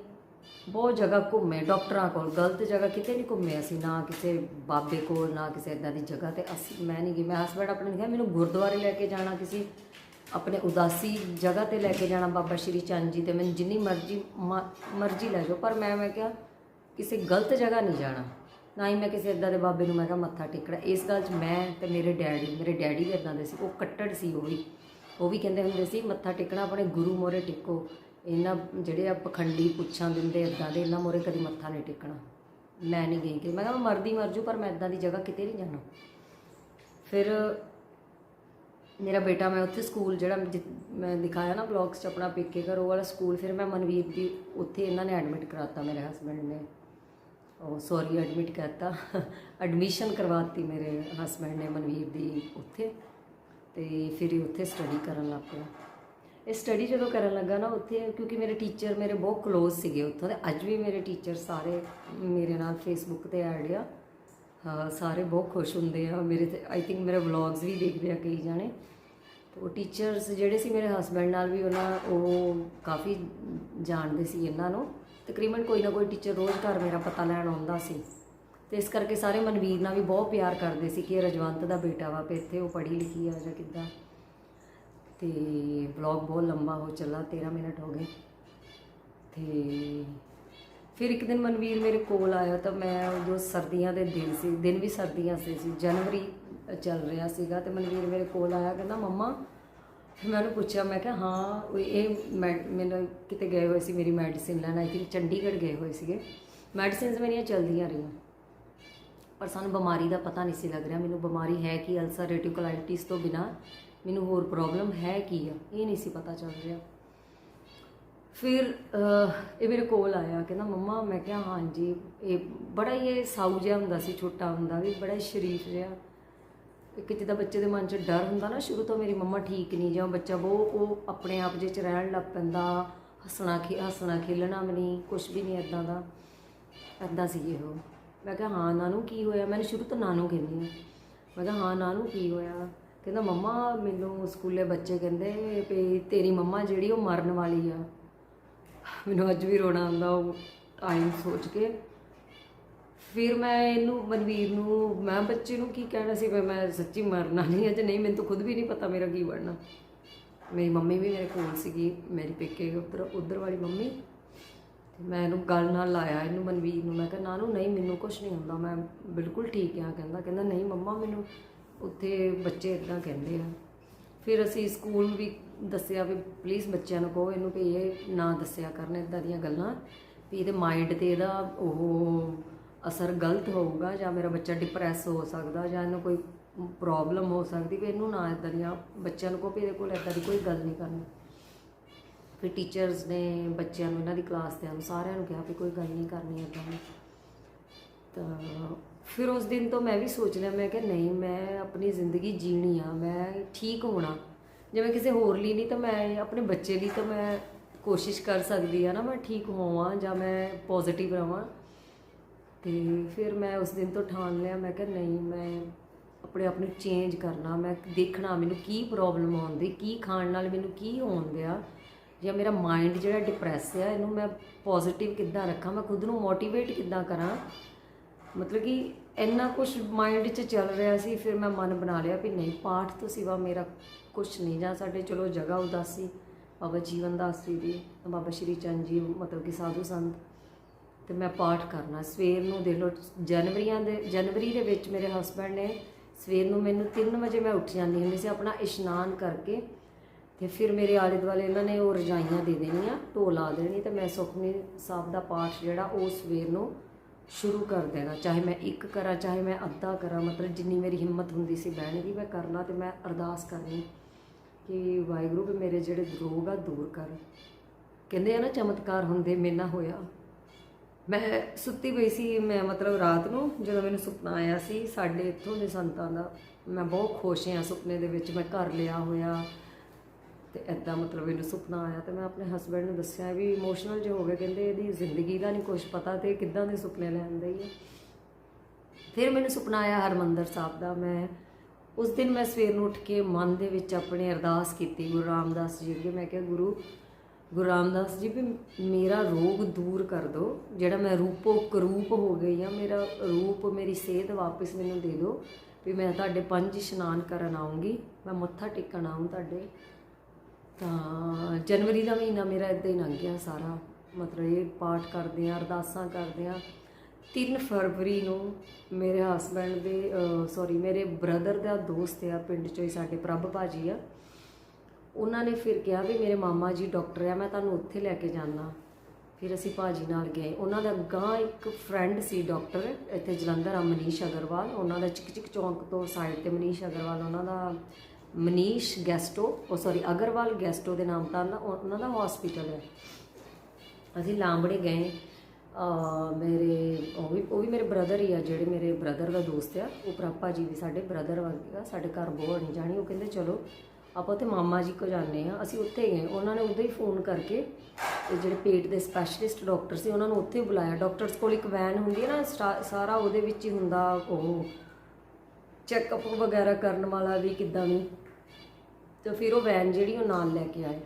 ਬਹੁਤ ਜਗ੍ਹਾ ਘੁੰਮੇ, ਡਾਕਟਰਾਂ ਕੋਲ। ਗਲਤ ਜਗ੍ਹਾ ਕਿਤੇ ਨਹੀਂ ਘੁੰਮੇ ਅਸੀਂ, ਨਾ ਕਿਸੇ ਬਾਬੇ ਕੋਲ, ਨਾ ਕਿਸੇ ਇਦਾਂ ਦੀ ਜਗ੍ਹਾ ਤੇ ਅਸੀਂ, ਮੈਂ ਨਹੀਂ ਗਈ। ਮੈਂ ਹਸਬੰਡ ਆਪਣੇ ਨੇ ਕਿਹਾ, ਮੈਨੂੰ ਗੁਰਦੁਆਰੇ ਲੈ ਕੇ ਜਾਣਾ ਕਿਸੇ, ਆਪਣੇ ਉਦਾਸੀ ਜਗ੍ਹਾ ਤੇ ਲੈ ਕੇ ਜਾਣਾ ਬਾਬਾ ਸ਼੍ਰੀ ਚੰਦ ਜੀ ਤੇ ਮੈਨੂੰ ਜਿੰਨੀ ਮਰਜ਼ੀ, ਮ- ਮਰਜ਼ੀ ਲੈ ਜਾਓ। ਪਰ ਮੈਂ ਮੈਂ ਕਿਹਾ, ਕਿਸੇ ਗਲਤ ਜਗ੍ਹਾ ਨਹੀਂ ਜਾਣਾ। ਨਾ ਹੀ ਮੈਂ ਕਿਸੇ ਇਦਾਂ ਦੇ ਬਾਬੇ ਨੂੰ ਮੈਂ ਕਿਹਾ ਮੱਥਾ ਟੇਕਣਾ। ਇਸ ਗੱਲ 'ਚ ਮੈਂ ਤੇ ਮੇਰੇ ਡੈਡੀ ਮੇਰੇ ਡੈਡੀ ਵੀ ਇਦਾਂ ਦੇ ਸੀ, ਉਹ ਕੱਟੜ ਸੀ ਉਹ ਵੀ। ਉਹ ਵੀ ਕਹਿੰਦੇ ਹੁੰਦੇ ਸੀ, ਮੱਥਾ ਟੇਕਣਾ ਆਪਣੇ ਗੁਰੂ ਮੋਰੇ ਟੇਕੋ। ਇਹਨਾਂ ਜਿਹੜੇ ਆ ਪਖੰਡੀ ਪੁੱਛਾਂ ਦਿੰਦੇ ਇਦਾਂ ਦੇ, ਇਹਨਾਂ ਮੋਰੇ ਕਦੀ ਮੱਥਾ ਨਹੀਂ ਟੇਕਣਾ। ਮੈਂ ਨਹੀਂ ਗਈ ਕਿ ਮੈਂ ਕਿਹਾ ਮੈਂ ਮਰਦੀ ਮਰ ਜੂ, ਪਰ ਮੈਂ ਇਦਾਂ ਦੀ ਜਗ੍ਹਾ ਕਿਤੇ ਨਹੀਂ ਜਾਣਾ। ਫਿਰ ਮੇਰਾ ਬੇਟਾ, ਮੈਂ ਉੱਥੇ ਸਕੂਲ ਜਿਹੜਾ ਜਿ- ਮੈਂ ਦਿਖਾਇਆ ਨਾ ਬਲੌਗਸ 'ਚ ਆਪਣਾ ਪੇਕੇ ਘਰ, ਉਹ ਵਾਲਾ ਸਕੂਲ। ਫਿਰ ਮੈਂ ਮਨਵੀਰ ਦੀ, ਉੱਥੇ ਇਹਨਾਂ ਨੇ ਐਡਮਿਟ ਕਰਾਤਾ ਮੇਰੇ ਹਸਬੰਡ ਨੇ। ਸੌਰੀ ਐਡਮਿਟ ਕਰਤਾ। ਐਡਮਿਸ਼ਨ ਕਰਵਾਤੀ ਮੇਰੇ ਹਸਬੰਡ ਨੇ ਮਨਵੀਰ ਦੀ ਉੱਥੇ ਤੇ ਫਿਰ ਉੱਥੇ ਸਟੱਡੀ ਕਰਨ ਲੱਗ ਪਿਆ। ਇਹ ਸਟੱਡੀ ਜਦੋਂ ਕਰਨ ਲੱਗਾ ਨਾ ਉੱਥੇ, ਕਿਉਂਕਿ ਮੇਰੇ ਟੀਚਰ ਮੇਰੇ ਬਹੁਤ ক্লোਜ਼ ਸੀਗੇ ਉੱਥੋਂ ਦੇ। ਅੱਜ ਵੀ ਮੇਰੇ ਟੀਚਰ ਸਾਰੇ ਮੇਰੇ ਨਾਲ ਫੇਸਬੁੱਕ ਤੇ ਐਡ ਆ। ਸਾਰੇ ਬਹੁਤ ਖੁਸ਼ ਹੁੰਦੇ ਆ। ਮੇਰੇ ਤੇ ਆਈ ਥਿੰਕ ਮੇਰੇ ਵਲੌਗਸ ਵੀ ਦੇਖਦੇ ਆ ਕਈ ਜਾਣੇ। ਉਹ ਟੀਚਰਸ ਜਿਹੜੇ ਸੀ ਮੇਰੇ ਹਸਬੰਡ ਨਾਲ ਵੀ ਉਹਨਾਂ, ਉਹ ਕਾਫੀ ਜਾਣਦੇ ਸੀ ਇਹਨਾਂ ਨੂੰ। ਤਕਰੀਬਨ ਕੋਈ ਨਾ ਕੋਈ ਟੀਚਰ ਰੋਜ਼ ਘਰ ਮੇਰਾ ਪਤਾ ਲੈਣ ਆਉਂਦਾ ਸੀ। ਤੇ ਇਸ ਕਰਕੇ ਸਾਰੇ ਮਨਵੀਰ ਨਾਲ ਵੀ ਬਹੁਤ ਪਿਆਰ ਕਰਦੇ ਸੀ ਕਿ ਇਹ ਰਜਵੰਤ ਦਾ ਬੇਟਾ ਵਾ ਤੇ ਇੱਥੇ ਉਹ ਪੜ੍ਹੀ ਲਿਖੀ ਆ ਜਾਂ ਕਿੱਦਾਂ। ਤੇ ਵਲੌਗ ਬਹੁਤ ਲੰਬਾ ਹੋ ਚੱਲਾ 13 ਮਿੰਟ ਹੋ ਗਏ। ਤੇ ਫਿਰ ਇੱਕ ਦਿਨ ਮਨਵੀਰ ਮੇਰੇ ਕੋਲ ਆਇਆ ਤਾਂ ਮੈਂ ਉਦੋਂ ਸਰਦੀਆਂ ਦੇ ਦਿਨ ਸੀ, ਦਿਨ ਵੀ ਸਰਦੀਆਂ ਸੀ ਸੀ, ਜਨਵਰੀ ਚੱਲ ਰਿਹਾ ਸੀਗਾ ਤੇ ਮਨਵੀਰ ਮੇਰੇ ਕੋਲ ਆਇਆ, ਕਹਿੰਦਾ, ਮੰਮਾ ਫਿਰ ਮੈਂ ਉਹਨੂੰ ਪੁੱਛਿਆ, ਮੈਂ ਕਿਹਾ, ਹਾਂ, ਉਹ ਇਹ ਮੈਂ- ਮੈਨੂੰ ਕਿਤੇ ਗਏ ਹੋਏ ਸੀ ਮੇਰੀ ਮੈਡੀਸਿਨ ਲੈਣ, ਆਈ ਥਿੰਕ ਚੰਡੀਗੜ੍ਹ ਗਏ ਹੋਏ ਸੀਗੇ। ਮੈਡੀਸਿਨਸ ਮੇਰੀਆਂ ਚੱਲਦੀਆਂ ਰਹੀਆਂ। ਪਰ ਸਾਨੂੰ ਬਿਮਾਰੀ ਦਾ ਪਤਾ ਨਹੀਂ ਸੀ ਲੱਗ ਰਿਹਾ। ਮੈਨੂੰ ਬਿਮਾਰੀ ਹੈ ਕੀ, ਅਲਸਰ ਕੋਲਾਈਟਿਸ ਤੋਂ ਬਿਨਾ ਮੈਨੂੰ ਹੋਰ ਪ੍ਰੋਬਲਮ ਹੈ ਕੀ ਆ, ਇਹ ਨਹੀਂ ਸੀ ਪਤਾ ਚੱਲ ਰਿਹਾ। ਫਿਰ ਇਹ ਮੇਰੇ ਕੋਲ ਆਇਆ, ਕਹਿੰਦਾ, ਮੰਮਾ, ਮੈਂ ਕਿਹਾ, ਹਾਂਜੀ, ਇਹ ਬੜਾ ਹੀ ਇਹ ਸਾਊ ਜਿਹਾ ਹੁੰਦਾ ਸੀ, ਛੋਟਾ ਹੁੰਦਾ ਵੀ, ਬੜਾ ਹੀ ਸ਼ਰੀਫ ਜਿਹਾ। ਇੱਕ ਜਿੱਦਾਂ ਬੱਚੇ ਦੇ ਮਨ 'ਚ ਡਰ ਹੁੰਦਾ ਨਾ, ਸ਼ੁਰੂ ਤੋਂ ਮੇਰੀ ਮੰਮਾ ਠੀਕ ਨਹੀਂ ਜਾਂ ਬੱਚਾ ਉਹ ਉਹ ਆਪਣੇ ਆਪ ਜੇ ਚ ਰਹਿਣ ਲੱਗ ਪੈਂਦਾ, ਹੱਸਣਾ ਖੇ, ਹੱਸਣਾ ਖੇਲਣਾ ਵੀ ਨਹੀਂ ਕੁਝ ਵੀ ਨਹੀਂ ਇਦਾਂ ਦਾ ਇਦਾਂ ਸੀ ਇਹ ਉਹ। ਮੈਂ ਕਿਹਾ, ਹਾਂ, ਨਾਨੂ, ਕੀ ਹੋਇਆ? ਮੈਨੂੰ ਸ਼ੁਰੂ ਤੋਂ ਨਾਨੂ ਕਹਿੰਦੀ ਹਾਂ। ਮੈਂ ਕਿਹਾ, ਹਾਂ, ਨਾਨੂ, ਕੀ ਹੋਇਆ? ਕਹਿੰਦਾ, ਮੰਮਾ, ਮੈਨੂੰ ਸਕੂਲੇ ਬੱਚੇ ਕਹਿੰਦੇ ਵੀ ਤੇਰੀ ਮੰਮਾ ਜਿਹੜੀ ਉਹ ਮਰਨ ਵਾਲੀ ਆ। ਮੈਨੂੰ ਅੱਜ ਵੀ ਰੋਣਾ ਆਉਂਦਾ, ਉਹ ਟਾਈਮ ਸੋਚ ਕੇ ਫਿਰ ਮੈਂ ਇਹਨੂੰ, ਮਨਵੀਰ ਨੂੰ, ਮੈਂ ਬੱਚੇ ਨੂੰ ਕੀ ਕਹਿਣਾ ਸੀ, ਵੀ ਮੈਂ ਸੱਚੀ ਮਰਨਾ ਨਹੀਂ ਅਜੇ ਨਹੀਂ, ਮੈਨੂੰ ਤਾਂ ਖੁਦ ਵੀ ਨਹੀਂ ਪਤਾ ਮੇਰਾ ਕੀ ਬਣਨਾ। ਮੇਰੀ ਮੰਮੀ ਵੀ ਮੇਰੇ ਕੋਲ ਸੀਗੀ, ਮੇਰੀ ਪੇਕੇ ਉਧਰ ਉਧਰ ਵਾਲੀ ਮੰਮੀ। ਤੇ ਮੈਂ ਇਹਨੂੰ ਗੱਲ ਨਾਲ ਲਾਇਆ, ਇਹਨੂੰ ਮਨਵੀਰ ਨੂੰ, ਮੈਂ ਕਿਹਾ, ਨਾਨੂ, ਨਹੀਂ, ਮੈਨੂੰ ਕੁਝ ਨਹੀਂ ਹੁੰਦਾ, ਮੈਂ ਬਿਲਕੁਲ ਠੀਕ ਆ ਕਹਿੰਦਾ ਕਹਿੰਦਾ, ਨਹੀਂ, ਮੰਮਾ, ਮੈਨੂੰ ਉੱਥੇ ਬੱਚੇ ਇਦਾਂ ਕਹਿੰਦੇ ਆ। ਫਿਰ ਅਸੀਂ ਸਕੂਲ ਵੀ ਦੱਸਿਆ ਵੀ ਪਲੀਜ਼ ਬੱਚਿਆਂ ਨੂੰ ਕਹੋ, ਇਹਨੂੰ ਵੀ ਇਹ ਨਾ ਦੱਸਿਆ ਕਰਨ ਇਦਾਂ ਦੀਆਂ ਗੱਲਾਂ। ਵੀ ਇਹਦੇ ਮਾਈਂਡ ਤੇ ਇਹਦਾ ਉਹ ਅਸਰ ਗਲਤ ਹੋਊਗਾ ਜਾਂ ਮੇਰਾ ਬੱਚਾ ਡਿਪਰੈਸ ਹੋ ਸਕਦਾ ਜਾਂ ਇਹਨੂੰ ਕੋਈ ਪ੍ਰੋਬਲਮ ਹੋ ਸਕਦੀ, ਵੀ ਇਹਨੂੰ ਨਾ ਇਦਾਂ ਦੀਆਂ ਬੱਚਿਆਂ ਨੂੰ ਕਹੋ ਵੀ ਇਹਦੇ ਕੋਲ ਇਦਾਂ ਦੀ ਕੋਈ ਗੱਲ ਨਹੀਂ ਕਰਨੀ। ਫਿਰ ਟੀਚਰਸ ਨੇ ਬੱਚਿਆਂ ਨੂੰ ਇਹਨਾਂ ਦੀ ਕਲਾਸ ਦੇ ਨੂੰ ਸਾਰਿਆਂ ਨੂੰ ਕਿਹਾ ਵੀ ਕੋਈ ਗੱਲ ਨਹੀਂ ਕਰਨੀ ਇਦਾਂ ਦੀ। ਤਾਂ ਫਿਰ ਉਸ ਦਿਨ ਤੋਂ ਮੈਂ ਵੀ ਸੋਚ ਲਿਆ, ਮੈਂ ਕਿ ਨਹੀਂ, ਮੈਂ ਆਪਣੀ ਜ਼ਿੰਦਗੀ ਜੀਣੀ ਆ, ਮੈਂ ਠੀਕ ਹੋਣਾ। ਜਿਵੇਂ ਕਿਸੇ ਹੋਰ ਲਈ ਨਹੀਂ ਤਾਂ ਮੈਂ ਆਪਣੇ ਬੱਚੇ ਲਈ ਤਾਂ ਮੈਂ ਕੋਸ਼ਿਸ਼ ਕਰ ਸਕਦੀ ਆ ਨਾ, ਮੈਂ ਠੀਕ ਹੋਵਾਂ ਜਾਂ ਮੈਂ ਪੋਜ਼ਿਟਿਵ ਰਵਾਂ। ਤੇ ਫਿਰ ਮੈਂ ਉਸ ਦਿਨ ਤੋਂ ਠਾਣ ਲਿਆ, ਮੈਂ ਕਿਹਾ ਨਹੀਂ, ਮੈਂ ਆਪਣੇ ਆਪ ਨੂੰ ਚੇਂਜ ਕਰਨਾ, ਮੈਂ ਦੇਖਣਾ ਮੈਨੂੰ ਕੀ ਪ੍ਰੋਬਲਮ ਆਉਂਦੀ, ਕੀ ਖਾਣ ਨਾਲ ਮੈਨੂੰ ਕੀ ਹੋਣ ਦਿਆ ਜਾਂ ਮੇਰਾ ਮਾਈਂਡ ਜਿਹੜਾ ਡਿਪਰੈਸ ਆ, ਇਹਨੂੰ ਮੈਂ ਪੋਜ਼ਿਟਿਵ ਕਿੱਦਾਂ ਰੱਖਾਂ, ਮੈਂ ਖੁਦ ਨੂੰ ਮੋਟੀਵੇਟ ਕਿੱਦਾਂ ਕਰਾਂ? ਮਤਲਬ ਕਿ ਇੰਨਾ ਕੁਝ ਮਾਈਂਡ 'ਚ ਚੱਲ ਰਿਹਾ ਸੀ, ਫਿਰ ਮੈਂ ਮਨ ਬਣਾ ਲਿਆ ਵੀ ਨਹੀਂ, ਪਾਠ ਤੋਂ ਸਿਵਾ ਮੇਰਾ ਕੁਝ ਨਹੀਂ, ਜਾਂ ਸਾਡੇ ਚਲੋ ਜਗ੍ਹਾ ਉਦਾਸੀ, ਬਾਬਾ ਜੀਵਨ ਦਾਸ ਜੀ ਦੀ, ਬਾਬਾ ਸ਼੍ਰੀ ਚੰਦ ਜੀ, ਮਤਲਬ ਕਿ ਸਾਧੂ ਸੰਤ ਤੇ ਮੈਂ ਪਾਠ ਕਰਨਾ। ਸਵੇਰ ਨੂੰ ਦੇਖ ਲਓ, ਜਨਵਰੀਆਂ ਦੇ ਜਨਵਰੀ ਦੇ ਵਿੱਚ ਮੇਰੇ ਹਸਬੰਡ ਨੇ ਸਵੇਰ ਨੂੰ ਮੈਨੂੰ 3 ਵਜੇ ਮੈਂ ਉੱਠ ਜਾਂਦੀ ਹੁੰਦੀ ਸੀ ਆਪਣਾ ਇਸ਼ਨਾਨ ਕਰਕੇ ਤੇ ਫਿਰ ਮੇਰੇ ਆਲੇ ਦੁਆਲੇ ਇਹਨਾਂ ਨੇ ਉਹ ਰਜਾਈਆਂ ਦੇ ਦੇਣੀਆਂ ਢੋ ਲਾ ਦੇਣੀ ਤੇ ਮੈਂ ਸੁਖਮਨੀ ਸਾਹਿਬ ਦਾ ਪਾਠ ਜਿਹੜਾ ਉਹ ਸਵੇਰ ਨੂੰ ਸ਼ੁਰੂ ਕਰ ਦੇਣਾ। ਚਾਹੇ ਮੈਂ ਇੱਕ ਕਰਾਂ, ਚਾਹੇ ਮੈਂ ਅੱਧਾ ਕਰਾਂ, ਮਤਲਬ ਜਿੰਨੀ ਮੇਰੀ ਹਿੰਮਤ ਹੁੰਦੀ ਸੀ ਬਹਿਣ ਦੀ, ਮੈਂ ਕਰਨਾ ਤੇ ਮੈਂ ਅਰਦਾਸ ਕਰਨੀ ਕਿ ਵਾਹਿਗੁਰੂ ਵੀ ਮੇਰੇ ਜਿਹੜੇ ਰੋਗ ਆ ਦੂਰ ਕਰ। ਕਹਿੰਦੇ ਆ ਨਾ, ਚਮਤਕਾਰ ਹੁੰਦੇ ਮੇਰੇ ਨਾਲ ਹੋਇਆ। ਮੈਂ ਸੁੱਤੀ ਪਈ ਸੀ, ਮੈਂ ਮਤਲਬ ਰਾਤ ਨੂੰ ਜਦੋਂ ਮੈਨੂੰ ਸੁਪਨਾ ਆਇਆ ਸੀ, ਸਾਡੇ ਇੱਥੋਂ ਦੇ ਸੰਤਾਂ ਦਾ, ਮੈਂ ਬਹੁਤ ਖੁਸ਼ ਹਾਂ ਸੁਪਨੇ ਦੇ ਵਿੱਚ, ਮੈਂ ਘਰ ਲਿਆ ਹੋਇਆ। ਤੇ ਐਦਾਂ ਮਤਲਬ ਮੈਨੂੰ ਸੁਪਨਾ ਆਇਆ ਤੇ ਮੈਂ ਆਪਣੇ ਹਸਬੰਡ ਨੂੰ ਦੱਸਿਆ ਵੀ ਇਮੋਸ਼ਨਲ ਜੇ ਹੋ ਗਿਆ ਕਹਿੰਦੇ ਇਹਦੀ ਜ਼ਿੰਦਗੀ ਦਾ ਨਹੀਂ ਕੁਝ ਪਤਾ ਤੇ ਕਿੱਦਾਂ ਦੇ ਸੁਪਨੇ ਲੈਂਦਾ ਹੀ ਹੈ ਫਿਰ ਮੈਨੂੰ ਸੁਪਨਾ ਆਇਆ ਹਰਮੰਦਰ ਸਾਹਿਬ ਦਾ, ਮੈਂ ਉਸ ਦਿਨ ਮੈਂ ਸਵੇਰ ਨੂੰ ਉੱਠ ਕੇ ਮਨ ਦੇ ਵਿੱਚ ਆਪਣੇ ਅਰਦਾਸ ਕੀਤੀ, ਗੁਰੂ ਰਾਮਦਾਸ ਜੀ ਅੱਗੇ ਮੈਂ ਕਿਹਾ, ਗੁਰੂ ਗੁਰੂ ਰਾਮਦਾਸ ਜੀ, ਵੀ ਮੇਰਾ ਰੋਗ ਦੂਰ ਕਰ ਦਿਓ ਜਿਹੜਾ ਮੈਂ ਰੂਪੋ, ਕਰੂਪ ਹੋ ਗਈ ਆ, ਮੇਰਾ ਰੂਪ, ਮੇਰੀ ਸਿਹਤ ਵਾਪਸ ਮੈਨੂੰ ਦੇ ਦਿਓ ਵੀ ਮੈਂ ਤੁਹਾਡੇ ਪੰਜ ਇਸ਼ਨਾਨ ਕਰਨ ਆਉਂਗੀ। ਮੈਂ ਮੱਥਾ ਟੇਕਣ ਆਉਂ ਤੁਹਾਡੇ। ਤਾਂ ਜਨਵਰੀ ਦਾ ਮਹੀਨਾ ਮੇਰਾ ਇਦਾਂ ਹੀ ਲੰਘ ਗਿਆ ਸਾਰਾ। ਮਤਲਬ ਇਹ ਪਾਠ ਕਰਦੇ ਆ, ਅਰਦਾਸਾਂ ਕਰਦੇ ਆ। 3 ਫਰਵਰੀ ਨੂੰ ਮੇਰੇ ਹਸਬੰਡ ਦੇ ਸੌਰੀ ਮੇਰੇ ਬ੍ਰਦਰ ਦਾ ਦੋਸਤ ਆ, ਪਿੰਡ ਚੋਂ ਹੀ ਸਾਡੇ ਪ੍ਰਭ ਭਾਜੀ ਆ। ਉਹਨਾਂ ਨੇ ਫਿਰ ਕਿਹਾ ਵੀ ਮੇਰੇ ਮਾਮਾ ਜੀ ਡਾਕਟਰ ਆ, ਮੈਂ ਤੁਹਾਨੂੰ ਉੱਥੇ ਲੈ ਕੇ ਜਾਣਾ ਫਿਰ ਅਸੀਂ ਭਾਜੀ ਨਾਲ ਗਏ। ਉਹਨਾਂ ਦਾ ਗਾਂ ਇੱਕ ਫਰੈਂਡ ਸੀ ਡਾਕਟਰ, ਇੱਥੇ ਜਲੰਧਰ ਆ, ਮਨੀਸ਼ ਅਗਰਵਾਲ। ਉਹਨਾਂ ਦਾ ਚਿਕ ਚਿਕ ਚੌਂਕ ਤੋਂ ਸਾਈਡ ਤੇ ਮਨੀਸ਼ ਅਗਰਵਾਲ, ਉਹਨਾਂ ਦਾ ਮਨੀਸ਼ ਗੈਸਟੋ, ਉਹ ਸੌਰੀ ਅਗਰਵਾਲ ਗੈਸਟੋ ਦੇ ਨਾਮ ਤਾਂ ਨਾ- ਉਹਨਾਂ ਦਾ ਹਸਪੀਟਲ ਹੈ। ਅਸੀਂ ਲਾਂਬੜੇ ਗਏ। ਮੇਰੇ, ਉਹ ਵੀ ਉਹ ਵੀ ਮੇਰੇ ਬ੍ਰਦਰ ਹੀ ਆ, ਜਿਹੜੇ ਮੇਰੇ ਬ੍ਰਦਰ ਦਾ ਦੋਸਤ ਆ। ਉਹ ਪ੍ਰਾਪਾ ਜੀ ਵੀ ਸਾਡੇ ਬ੍ਰਦਰ ਵਰਗਾ ਸਾਡੇ ਘਰ ਬਹੁਤ ਨਹੀਂ ਜਾਣੀ। ਉਹ ਕਹਿੰਦੇ, ਚਲੋ ਆਪਾਂ ਉੱਥੇ ਮਾਮਾ ਜੀ ਕੋ ਜਾਂਦੇ ਆ ਅਸੀਂ ਉੱਥੇ ਗਏ, ਉਹਨਾਂ ਨੇ ਉਦੋਂ ਹੀ ਫੋਨ ਕਰਕੇ ਇਹ ਜਿਹੜੇ ਪੇਟ ਦੇ ਸਪੈਸ਼ਲਿਸਟ ਡਾਕਟਰ ਸੀ, ਉਹਨਾਂ ਨੂੰ ਉੱਥੇ ਬੁਲਾਇਆ। ਡਾਕਟਰਸ ਕੋਲ ਇੱਕ ਵੈਨ ਹੁੰਦੀ ਹੈ ਨਾ, ਸਟਾ- ਸਾਰਾ ਉਹਦੇ ਵਿੱਚ ਹੀ ਹੁੰਦਾ ਉਹ ਚੈੱਕਅਪ ਵਗੈਰਾ ਕਰਨ ਵਾਲਾ ਵੀ ਕਿੱਦਾਂ ਵੀ। ਤੇ ਫਿਰ ਉਹ ਵੈਨ ਜਿਹੜੀ ਉਹ ਨਾਲ ਲੈ ਕੇ ਆਏ।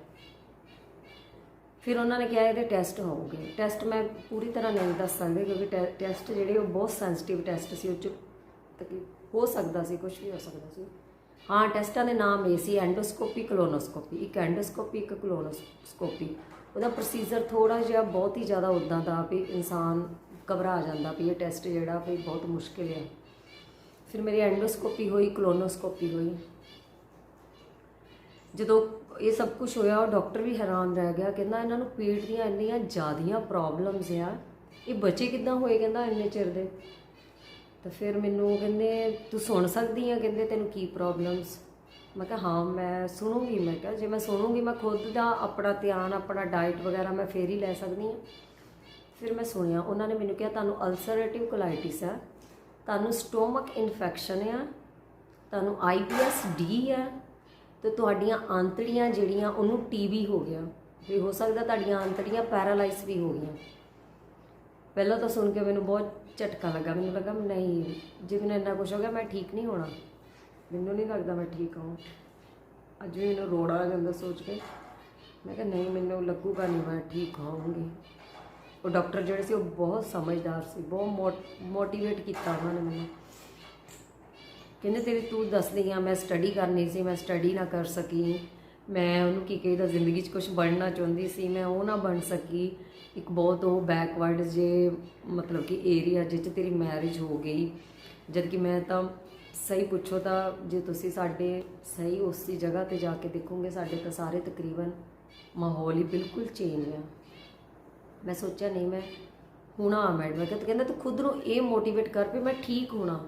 ਫਿਰ ਉਹਨਾਂ ਨੇ ਕਿਹਾ ਇਹਦੇ ਟੈਸਟ ਹੋਊਗੇ। ਟੈਸਟ ਮੈਂ ਪੂਰੀ ਤਰ੍ਹਾਂ ਨਹੀਂ ਦੱਸ ਸਕਦੀ ਕਿਉਂਕਿ ਟੈ- ਟੈਸਟ ਜਿਹੜੇ ਉਹ ਬਹੁਤ ਸੈਂਸਿਟਿਵ ਟੈਸਟ ਸੀ, ਉਹ ਚ ਤਕਲੀਫ ਹੋ ਸਕਦਾ ਸੀ ਕੁਝ ਵੀ ਹੋ ਸਕਦਾ ਸੀ। ਹਾਂ, ਟੈਸਟਾਂ ਦੇ ਨਾਮ ਇਹ ਸੀ ਐਂਡੋਸਕੋਪੀ, ਕੋਲੋਨੋਸਕੋਪੀ। ਇੱਕ ਐਂਡੋਸਕੋਪੀ, ਇੱਕ ਕੋਲੋਨੋਸਕੋਪੀ। ਉਹਦਾ ਪ੍ਰੋਸੀਜਰ ਥੋੜਾ ਜਿਹਾ ਬਹੁਤ ਹੀ ਜ਼ਿਆਦਾ ਉਦਾਂ ਦਾ ਵੀ ਇਨਸਾਨ ਘਬਰਾ ਜਾਂਦਾ ਵੀ ਇਹ ਟੈਸਟ ਜਿਹੜਾ ਵੀ ਬਹੁਤ ਮੁਸ਼ਕਿਲ ਆ। ਫਿਰ ਮੇਰੀ ਐਂਡੋਸਕੋਪੀ ਹੋਈ, ਕੋਲੋਨੋਸਕੋਪੀ ਹੋਈ। ਜਦੋਂ ਇਹ ਸਭ ਕੁਝ ਹੋਇਆ, ਉਹ ਡਾਕਟਰ ਵੀ ਹੈਰਾਨ ਰਹਿ ਗਿਆ, ਕਹਿੰਦਾ ਇਹਨਾਂ ਨੂੰ ਪੇਟ ਦੀਆਂ ਇੰਨੀਆਂ ਜ਼ਿਆਦੀਆਂ ਪ੍ਰੋਬਲਮਸ ਆ। ਇਹ ਬੱਚੇ ਕਿੱਦਾਂ ਹੋਏ, ਕਹਿੰਦਾ ਇੰਨੇ ਚਿਰ ਦੇ। ਤਾਂ ਫਿਰ ਮੈਨੂੰ ਕਹਿੰਦੇ, ਤੂੰ ਸੁਣ ਸਕਦੀ ਆ? ਕਹਿੰਦੇ, ਤੈਨੂੰ ਕੀ ਪ੍ਰੋਬਲਮਸ ਮੈਂ ਕਿਹਾ, ਹਾਂ, ਮੈਂ ਸੁਣੂੰਗੀ। ਮੈਂ ਕਿਹਾ, ਜੇ ਮੈਂ ਸੁਣੂੰਗੀ, ਮੈਂ ਖੁਦ ਦਾ ਆਪਣਾ ਧਿਆਨ, ਆਪਣਾ ਡਾਈਟ ਵਗੈਰਾ ਮੈਂ ਫੇਰ ਹੀ ਲੈ ਸਕਦੀ ਹਾਂ ਫਿਰ ਮੈਂ ਸੁਣਿਆ, ਉਹਨਾਂ ਨੇ ਮੈਨੂੰ ਕਿਹਾ, ਤੁਹਾਨੂੰ ਅਲਸਰੇਟਿਵ ਕੋਲਾਈਟਿਸ ਹੈ ਤੁਹਾਨੂੰ ਸਟੋਮਕ ਇਨਫੈਕਸ਼ਨ ਆ, ਤੁਹਾਨੂੰ ਆਈਬੀਐਸ ਡੀ ਹੈ ਤੇ ਤੁਹਾਡੀਆਂ ਆਂਤੜੀਆਂ ਜਿਹੜੀਆਂ, ਉਹਨੂੰ ਟੀਬੀ ਹੋ ਗਿਆ। ਵੀ ਹੋ ਸਕਦਾ ਤੁਹਾਡੀਆਂ ਆਂਤੜੀਆਂ ਪੈਰਾਲਾਈਜ਼ ਵੀ ਹੋ ਗਈਆਂ। ਪਹਿਲਾਂ ਤਾਂ ਸੁਣ ਕੇ ਮੈਨੂੰ ਬਹੁਤ ਝਟਕਾ ਲੱਗਾ। ਮੈਨੂੰ ਲੱਗਾ ਨਹੀਂ, ਜੇ ਮੈਨੂੰ ਇੰਨਾ ਕੁਝ ਹੋ ਗਿਆ, ਮੈਂ ਠੀਕ ਨਹੀਂ ਹੋਣਾ। ਮੈਨੂੰ ਨਹੀਂ ਲੱਗਦਾ ਮੈਂ ਠੀਕ ਹਾਂ ਅੱਜ ਵੀ ਮੈਨੂੰ ਰੋੜ ਆ ਜਾਂਦਾ ਸੋਚ ਕੇ। ਮੈਂ ਕਿਹਾ ਨਹੀਂ, ਮੈਨੂੰ ਲੱਗੂਗਾ ਨਹੀਂ ਮੈਂ ਠੀਕ ਹੋਵਾਂਗੀ। ਉਹ ਡਾਕਟਰ ਜਿਹੜੇ ਸੀ, ਉਹ ਬਹੁਤ ਸਮਝਦਾਰ ਸੀ। ਬਹੁਤ ਮੋਟੀਵੇਟ ਕੀਤਾ ਉਹਨਾਂ ਨੇ ਮੈਨੂੰ। ਕਹਿੰਦੇ, ਤੇਰੀ ਤੂੰ ਦੱਸਦੀ ਆ, ਮੈਂ ਸਟੱਡੀ ਕਰਨੀ ਸੀ, ਮੈਂ ਸਟੱਡੀ ਨਾ ਕਰ ਸਕੀ। ਮੈਂ ਉਹਨੂੰ ਕੀ ਕਹੀਦਾ, ਜ਼ਿੰਦਗੀ 'ਚ ਕੁਝ ਬਣਨਾ ਚਾਹੁੰਦੀ ਸੀ, ਮੈਂ ਉਹ ਨਾ ਬਣ ਸਕੀ। ਇੱਕ ਬਹੁਤ ਉਹ ਬੈਕਵਰਡ ਜੇ ਮਤਲਬ ਕਿ ਏਰੀਆ ਜਿਹ 'ਚ ਤੇਰੀ ਮੈਰਿਜ ਹੋ ਗਈ। ਜਦ ਕਿ ਮੈਂ ਤਾਂ ਸਹੀ ਪੁੱਛੋ ਤਾਂ ਜੇ ਤੁਸੀਂ ਸਾਡੇ ਸਹੀ ਉਸੀ ਜਗ੍ਹਾ ਤੇ ਜਾ ਕੇ ਦੇਖੋਗੇ, ਸਾਡੇ ਤਾਂ ਸਾਰੇ ਤਕਰੀਬਨ ਮਾਹੌਲ ਹੀ ਬਿਲਕੁਲ ਚੇਂਜ ਆ। ਮੈਂ ਸੋਚਿਆ, ਨਹੀਂ ਮੈਂ ਹੁਣਾ ਮੈਡਮ ਮੈਂ ਕਿਹਾ ਕਹਿੰਦਾ ਤੂੰ ਖੁਦ ਨੂੰ ਇਹ ਮੋਟੀਵੇਟ ਕਰ ਵੀ ਮੈਂ ਠੀਕ ਹੋਣਾ।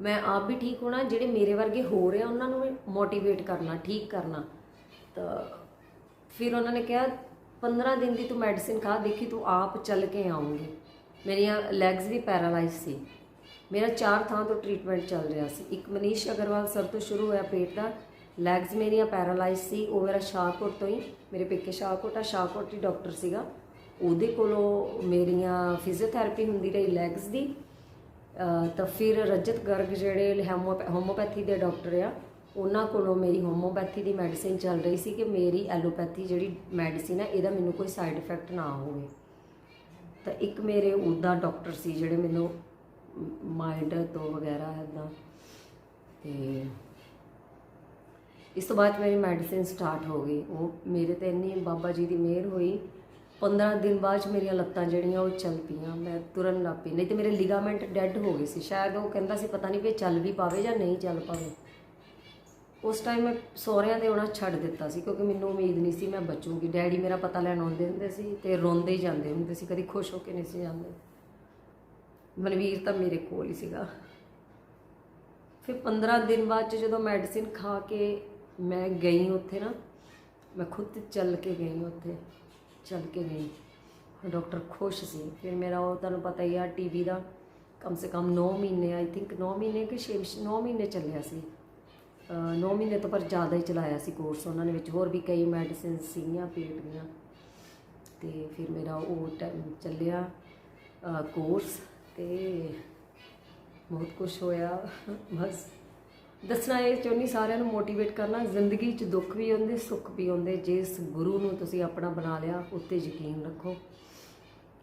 ਮੈਂ ਆਪ ਵੀ ਠੀਕ ਹੋਣਾ, ਜਿਹੜੇ ਮੇਰੇ ਵਰਗੇ ਹੋ ਰਹੇ ਆ, ਉਹਨਾਂ ਨੂੰ ਵੀ ਮੋਟੀਵੇਟ ਕਰਨਾ, ਠੀਕ ਕਰਨਾ। ਤਾਂ ਫਿਰ ਉਹਨਾਂ ਨੇ ਕਿਹਾ 15 ਦਿਨ ਦੀ ਤੂੰ ਮੈਡੀਸਿਨ ਖਾ, ਦੇਖੀ ਤੂੰ ਆਪ ਚੱਲ ਕੇ ਆਉਂਗੀ ਮੇਰੀਆਂ ਲੈਗਸ ਵੀ ਪੈਰਾਲਾਈਜ਼ ਸੀ। ਮੇਰਾ ਚਾਰ ਥਾਂ ਤੋਂ ਟ੍ਰੀਟਮੈਂਟ ਚੱਲ ਰਿਹਾ ਸੀ। ਇੱਕ ਮਨੀਸ਼ ਅਗਰਵਾਲ ਸਰ ਤੋਂ ਸ਼ੁਰੂ ਹੋਇਆ ਪੇਟ ਦਾ। ਲੈਗਸ ਮੇਰੀਆਂ ਪੈਰਾਲਾਈਜ਼ ਸੀ। ਉਹ ਮੇਰਾ ਸ਼ਾਹਕੋਟ ਤੋਂ ਹੀ, ਮੇਰੇ ਪੇਕੇ ਸ਼ਾਹਕੋਟ ਆ, ਸ਼ਾਹਕੋਟ ਹੀ ਡਾਕਟਰ ਸੀਗਾ। ਉਹਦੇ ਕੋਲੋਂ ਮੇਰੀਆਂ ਫਿਜ਼ੀਓਥੈਰੇਪੀ ਹੁੰਦੀ ਰਹੀ ਲੈਗਸ ਦੀ। ਤਾਂ ਫਿਰ ਰਜਤ ਗਰਗ ਜਿਹੜੇ ਹੈਮੋ- ਹੋਮੋਪੈਥੀ ਦੇ ਡਾਕਟਰ ਆ ਉਹਨਾਂ ਕੋਲੋਂ ਮੇਰੀ ਹੋਮੋਪੈਥੀ ਦੀ ਮੈਡੀਸਿਨ ਚੱਲ ਰਹੀ ਸੀ ਕਿ ਮੇਰੀ ਐਲੋਪੈਥੀ ਜਿਹੜੀ ਮੈਡੀਸਿਨ ਹੈ, ਇਹਦਾ ਮੈਨੂੰ ਕੋਈ ਸਾਈਡ ਇਫੈਕਟ ਨਾ ਹੋਵੇ। ਤਾਂ ਇੱਕ ਮੇਰੇ ਉਹਦਾ ਡਾਕਟਰ ਸੀ ਜਿਹੜੇ ਮੈਨੂੰ ਮਾਈਂਡ ਤੋਂ ਵਗੈਰਾ ਇਦਾਂ ਤੇ ਇਸ ਤੋਂ ਬਾਅਦ ਮੇਰੀ ਮੈਡੀਸਿਨ ਸਟਾਰਟ ਹੋ ਗਈ। ਉਹ ਮੇਰੇ ਤੇ ਇੰਨੀ ਬਾਬਾ ਜੀ ਦੀ ਮਿਹਰ ਹੋਈ। 15 ਦਿਨ ਬਾਅਦ 'ਚ ਮੇਰੀਆਂ ਲੱਤਾਂ ਜਿਹੜੀਆਂ ਉਹ ਚੱਲ ਪਈਆਂ, ਮੈਂ ਤੁਰਨ ਲੱਗ ਪਈ। ਨਹੀਂ ਤੇ ਮੇਰੇ ਲਿਗਾਮੈਂਟ ਡੈੱਡ ਹੋ ਗਏ ਸੀ। ਸ਼ਾਇਦ ਉਹ ਕਹਿੰਦਾ ਸੀ ਪਤਾ ਨਹੀਂ ਵੀ ਇਹ ਚੱਲ ਵੀ ਪਾਵੇ ਜਾਂ ਨਹੀਂ ਚੱਲ ਪਾਵੇ। ਉਸ ਟਾਈਮ ਮੈਂ ਸਹੁਰਿਆਂ ਦੇ ਆਉਣਾ ਛੱਡ ਦਿੱਤਾ ਸੀ, ਕਿਉਂਕਿ ਮੈਨੂੰ ਉਮੀਦ ਨਹੀਂ ਸੀ ਮੈਂ ਬਚੂੰਗੀ। ਡੈਡੀ ਮੇਰਾ ਪਤਾ ਲੈਣ ਆਉਂਦੇ ਹੁੰਦੇ ਸੀ ਤੇ ਰੋਂਦੇ ਹੀ ਜਾਂਦੇ ਹੁੰਦੇ ਸੀ, ਕਦੀ ਖੁਸ਼ ਹੋ ਕੇ ਨਹੀਂ ਸੀ ਜਾਂਦੇ। ਮਨਵੀਰ ਤਾਂ ਮੇਰੇ ਕੋਲ ਹੀ ਸੀਗਾ। ਫਿਰ 15 ਦਿਨ ਬਾਅਦ ਚ ਜਦੋਂ ਮੈਡੀਸਿਨ ਖਾ ਕੇ ਮੈਂ ਗਈ ਉੱਥੇ ਨਾ, ਮੈਂ ਖੁਦ ਚੱਲ ਕੇ ਗਈ ਉੱਥੇ, ਚੱਲ ਕੇ ਗਈ। ਡਾਕਟਰ ਖੁਸ਼ ਸੀ। ਫਿਰ ਮੇਰਾ ਉਹ ਤੁਹਾਨੂੰ ਪਤਾ ਹੀ ਆ ਟੀਵੀ ਦਾ ਕਮ ਸੇ ਕਮ 9 ਮਹੀਨੇ ਆਈ ਥਿੰਕ 9 ਮਹੀਨੇ ਕਿ 6 9 ਮਹੀਨੇ ਚੱਲਿਆ ਸੀ। 9 ਮਹੀਨੇ ਤੋਂ ਪਰ ਜ਼ਿਆਦਾ ਹੀ ਚਲਾਇਆ ਸੀ ਕੋਰਸ ਉਹਨਾਂ ਨੇ ਵਿੱਚ, ਹੋਰ ਵੀ ਕਈ ਮੈਡੀਸਿਨ ਸੀਗੀਆਂ, ਪੇਟ ਦੀਆਂ। ਤੇ ਫਿਰ ਮੇਰਾ ਉਹ ਟਾਈਮ ਚੱਲਿਆ ਕੋਰਸ ਤੇ ਬਹੁਤ ਕੁਝ ਹੋਇਆ, ਬਸ। ਦੱਸਣਾ ਇਹ ਚਾਹੁੰਦੀ ਸਾਰਿਆਂ ਨੂੰ ਮੋਟੀਵੇਟ ਕਰਨਾ, ਜ਼ਿੰਦਗੀ 'ਚ ਦੁੱਖ ਵੀ ਆਉਂਦੇ, ਸੁੱਖ ਵੀ ਆਉਂਦੇ। ਜਿਸ ਗੁਰੂ ਨੂੰ ਤੁਸੀਂ ਆਪਣਾ ਬਣਾ ਲਿਆ, ਉੱਤੇ ਯਕੀਨ ਰੱਖੋ।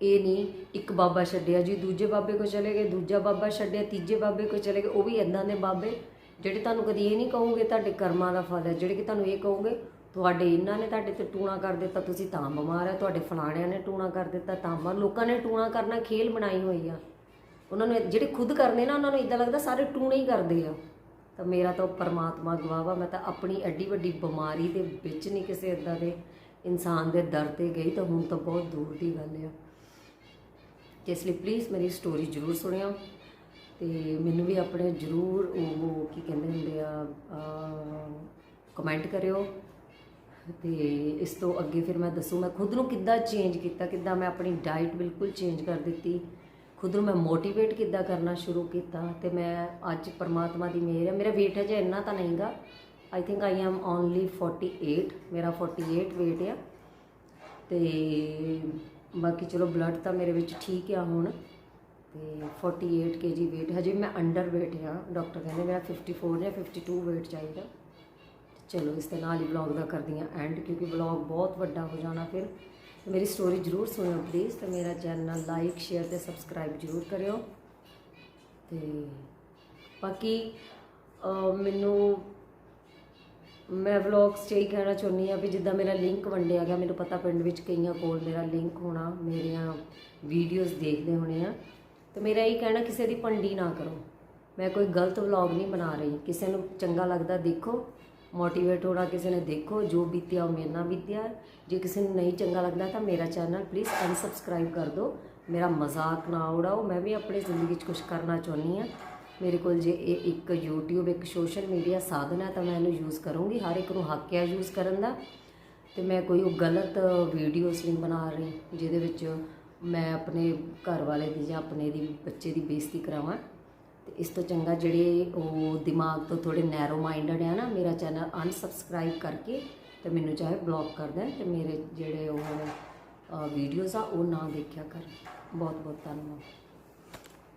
ਇਹ ਨਹੀਂ, ਇੱਕ ਬਾਬਾ ਛੱਡਿਆ ਜੀ, ਦੂਜੇ ਬਾਬੇ ਕੋ ਚਲੇ ਗਏ, ਦੂਜਾ ਬਾਬਾ ਛੱਡਿਆ, ਤੀਜੇ ਬਾਬੇ ਕੋ ਚਲੇ ਗਏ, ਉਹ ਵੀ ਇਦਾਂ ਦੇ ਬਾਬੇ। ਜਿਹੜੇ ਤੁਹਾਨੂੰ ਕਦੀ ਇਹ ਨਹੀਂ ਕਹੋਗੇ ਤੁਹਾਡੇ ਕਰਮਾਂ ਦਾ ਫਲ ਹੈ, ਜਿਹੜੇ ਕਿ ਤੁਹਾਨੂੰ ਇਹ ਕਹੋਗੇ, ਤੁਹਾਡੇ ਇਹਨਾਂ ਨੇ ਤੁਹਾਡੇ ਤੇ ਟੂਣਾ ਕਰ ਦਿੱਤਾ, ਤੁਸੀਂ ਤਾਂ ਬਿਮਾਰ ਹੈ, ਤੁਹਾਡੇ ਫਲਾਣਿਆਂ ਨੇ ਟੂਣਾ ਕਰ ਦਿੱਤਾ, ਤਾਂ ਬਿਮਾਰ, ਲੋਕਾਂ ਨੇ ਟੂਣਾ ਕਰਨਾ, ਖੇਲ ਬਣਾਈ ਹੋਈ ਆ। ਉਹਨਾਂ ਨੂੰ ਜਿਹੜੇ ਖੁਦ ਕਰਨੇ ਨਾ, ਉਹਨਾਂ ਨੂੰ ਇਦਾਂ ਲੱਗਦਾ ਸਾਰੇ ਟੂਣੇ ਹੀ ਕਰਦੇ ਆ। ਤਾਂ ਮੇਰਾ ਤਾਂ ਉਹ ਪਰਮਾਤਮਾ ਗਵਾਵਾ ਮੈਂ ਤਾਂ ਆਪਣੀ ਐਡੀ ਵੱਡੀ ਬਿਮਾਰੀ ਦੇ ਵਿੱਚ ਨਹੀਂ ਕਿਸੇ ਇਦਾਂ ਦੇ ਇਨਸਾਨ ਦੇ ਦਰ ਤੇ ਗਈ, ਤਾਂ ਹੁਣ ਤਾਂ ਬਹੁਤ ਦੂਰ ਦੀ ਗੱਲ ਆ। ਤੇ ਇਸ ਲਈ ਪਲੀਜ਼ ਮੇਰੀ ਸਟੋਰੀ ਜ਼ਰੂਰ ਸੁਣਿਓ। ਤੇ ਮੈਨੂੰ ਵੀ ਆਪਣੇ ਜ਼ਰੂਰ ਉਹ ਕੀ ਕਹਿੰਦੇ ਹੁੰਦੇ ਆ ਕਮੈਂਟ ਕਰਿਓ। ਤੇ ਇਸ ਤੋਂ ਅੱਗੇ ਫਿਰ ਮੈਂ ਦੱਸੂ, ਮੈਂ ਖੁਦ ਨੂੰ ਕਿੱਦਾਂ ਚੇਂਜ ਕੀਤਾ, ਕਿੱਦਾਂ ਮੈਂ ਆਪਣੀ ਡਾਈਟ ਬਿਲਕੁਲ ਚੇਂਜ ਕਰ ਦਿੱਤੀ। ਖੁਦ ਨੂੰ ਮੈਂ ਮੋਟੀਵੇਟ ਕਿੱਦਾਂ ਕਰਨਾ ਸ਼ੁਰੂ ਕੀਤਾ, ਤੇ ਮੈਂ ਅੱਜ ਪਰਮਾਤਮਾ ਦੀ ਮਿਹਰ ਹੈ। ਮੇਰਾ weight ਹਜੇ ਇੰਨਾ ਤਾਂ ਨਹੀਂਗਾ। I think I am only 48 ਮੇਰਾ 48 weight ਆ। ਤੇ ਬਾਕੀ ਚਲੋ ਬਲੱਡ ਤਾਂ ਮੇਰੇ ਵਿੱਚ ਠੀਕ ਆ ਹੁਣ। ਤੇ 48 kg weight, ਹਜੇ ਮੈਂ ਅੰਡਰ weight ਹਾਂ। ਡਾਕਟਰ ਕਹਿੰਦੇ ਮੇਰਾ 54 ਜਾਂ 52 weight ਚਾਹੀਦਾ। ਚਲੋ ਇਸ ਦੇ ਨਾਲ ਹੀ ਵਲੌਗ ਦਾ ਕਰਦੀ ਹਾਂ ਐਂਡ ਕਿਉਂਕਿ ਵਲੌਗ ਬਹੁਤ ਵੱਡਾ ਹੋ ਜਾਣਾ ਫਿਰ। ਮੇਰੀ ਸਟੋਰੀ ਜਰੂਰ ਸੁਣਿਓ ਪਲੀਜ਼ ਤੇ ਮੇਰਾ ਚੈਨਲ ਲਾਈਕ ਸ਼ੇਅਰ ਤੇ ਸਬਸਕ੍ਰਾਈਬ ਜਰੂਰ ਕਰਿਓ। ਤੇ ਬਾਕੀ ਮੈਨੂੰ ਮੈਂ ਵਲੌਗਸ 'ਚ ਹੀ ਕਹਿਣਾ ਚਾਹੁੰਦੀ ਆ ਵੀ ਜਿੱਦਾਂ ਮੇਰਾ ਲਿੰਕ ਵੰਡਿਆ ਗਿਆ, ਮੈਨੂੰ ਪਤਾ ਪਿੰਡ ਵਿੱਚ ਕਈਆਂ ਕੋਲ ਮੇਰਾ ਲਿੰਕ ਹੋਣਾ, ਮੇਰੀਆਂ ਵੀਡੀਓਜ਼ ਦੇਖਦੇ ਹੋਣੇ ਆ। ਤੇ ਮੇਰਾ ਇਹ ਕਹਿਣਾ ਕਿਸੇ ਦੀ ਭੰਡੀ ਨਾ ਕਰੋ। ਮੈਂ ਕੋਈ ਗਲਤ ਵਲੌਗ ਨਹੀਂ ਬਣਾ ਰਹੀ। ਕਿਸੇ ਨੂੰ ਚੰਗਾ ਲੱਗਦਾ ਦੇਖੋ ਮੋਟੀਵੇਟ ਹੋਣਾ ਕਿਸੇ ਨੇ ਦੇਖੋ, ਜੋ ਬੀਤਿਆ ਉਹ ਮੇਰੇ ਨਾਲ ਬੀਤਿਆ। ਜੇ ਕਿਸੇ ਨੂੰ ਨਹੀਂ ਚੰਗਾ ਲੱਗਦਾ ਤਾਂ ਮੇਰਾ ਚੈਨਲ ਪਲੀਜ਼ ਅਨਸਬਸਕ੍ਰਾਈਬ ਕਰ ਦਿਓ। ਮੇਰਾ ਮਜ਼ਾਕ ਨਾ ਉਡਾਓ। ਮੈਂ ਵੀ ਆਪਣੀ ਜ਼ਿੰਦਗੀ 'ਚ ਕੁਝ ਕਰਨਾ ਚਾਹੁੰਦੀ ਆ ਮੇਰੇ ਕੋਲ ਜੇ ਇਹ ਇੱਕ YouTube, ਇੱਕ ਸੋਸ਼ਲ ਮੀਡੀਆ ਸਾਧਨ ਹੈ ਤਾਂ ਮੈਂ ਇਹਨੂੰ ਯੂਜ਼ ਕਰੂੰਗੀ। ਹਰ ਇੱਕ ਨੂੰ ਹੱਕ ਹੈ ਯੂਜ਼ ਕਰਨ ਦਾ। ਤੇ ਮੈਂ ਕੋਈ ਉਹ ਗਲਤ ਵੀਡੀਓਸ ਨਹੀਂ ਬਣਾ ਰਹੀ, ਜਿਹਦੇ ਵਿੱਚ ਮੈਂ ਆਪਣੇ ਘਰ ਵਾਲੇ ਦੀ ਜਾਂ ਆਪਣੇ ਦੀ ਬੱਚੇ ਦੀ ਬੇਇੱਜ਼ਤੀ ਕਰਾਵਾਂ। ਤੇ ਇਸ ਤੋਂ ਚੰਗਾ ਜਿਹੜੇ ਉਹ ਦਿਮਾਗ ਤੋਂ ਥੋੜੇ ਨੈਰੋ ਮਾਈਂਡਡ ਆ ਨਾ, ਮੇਰਾ ਚੈਨਲ ਅਨਸਬਸਕ੍ਰਾਈਬ ਕਰਕੇ ਤੇ ਮੈਨੂੰ ਚਾਹੇ ਬਲੌਕ ਕਰ ਦੇਣ ਤੇ ਮੇਰੇ ਜਿਹੜੇ ਉਹ ਵੀਡੀਓਜ਼ ਆ, ਉਹ ਨਾ ਦੇਖਿਆ ਕਰ ਬਹੁਤ ਬਹੁਤ ਧੰਨਵਾਦ।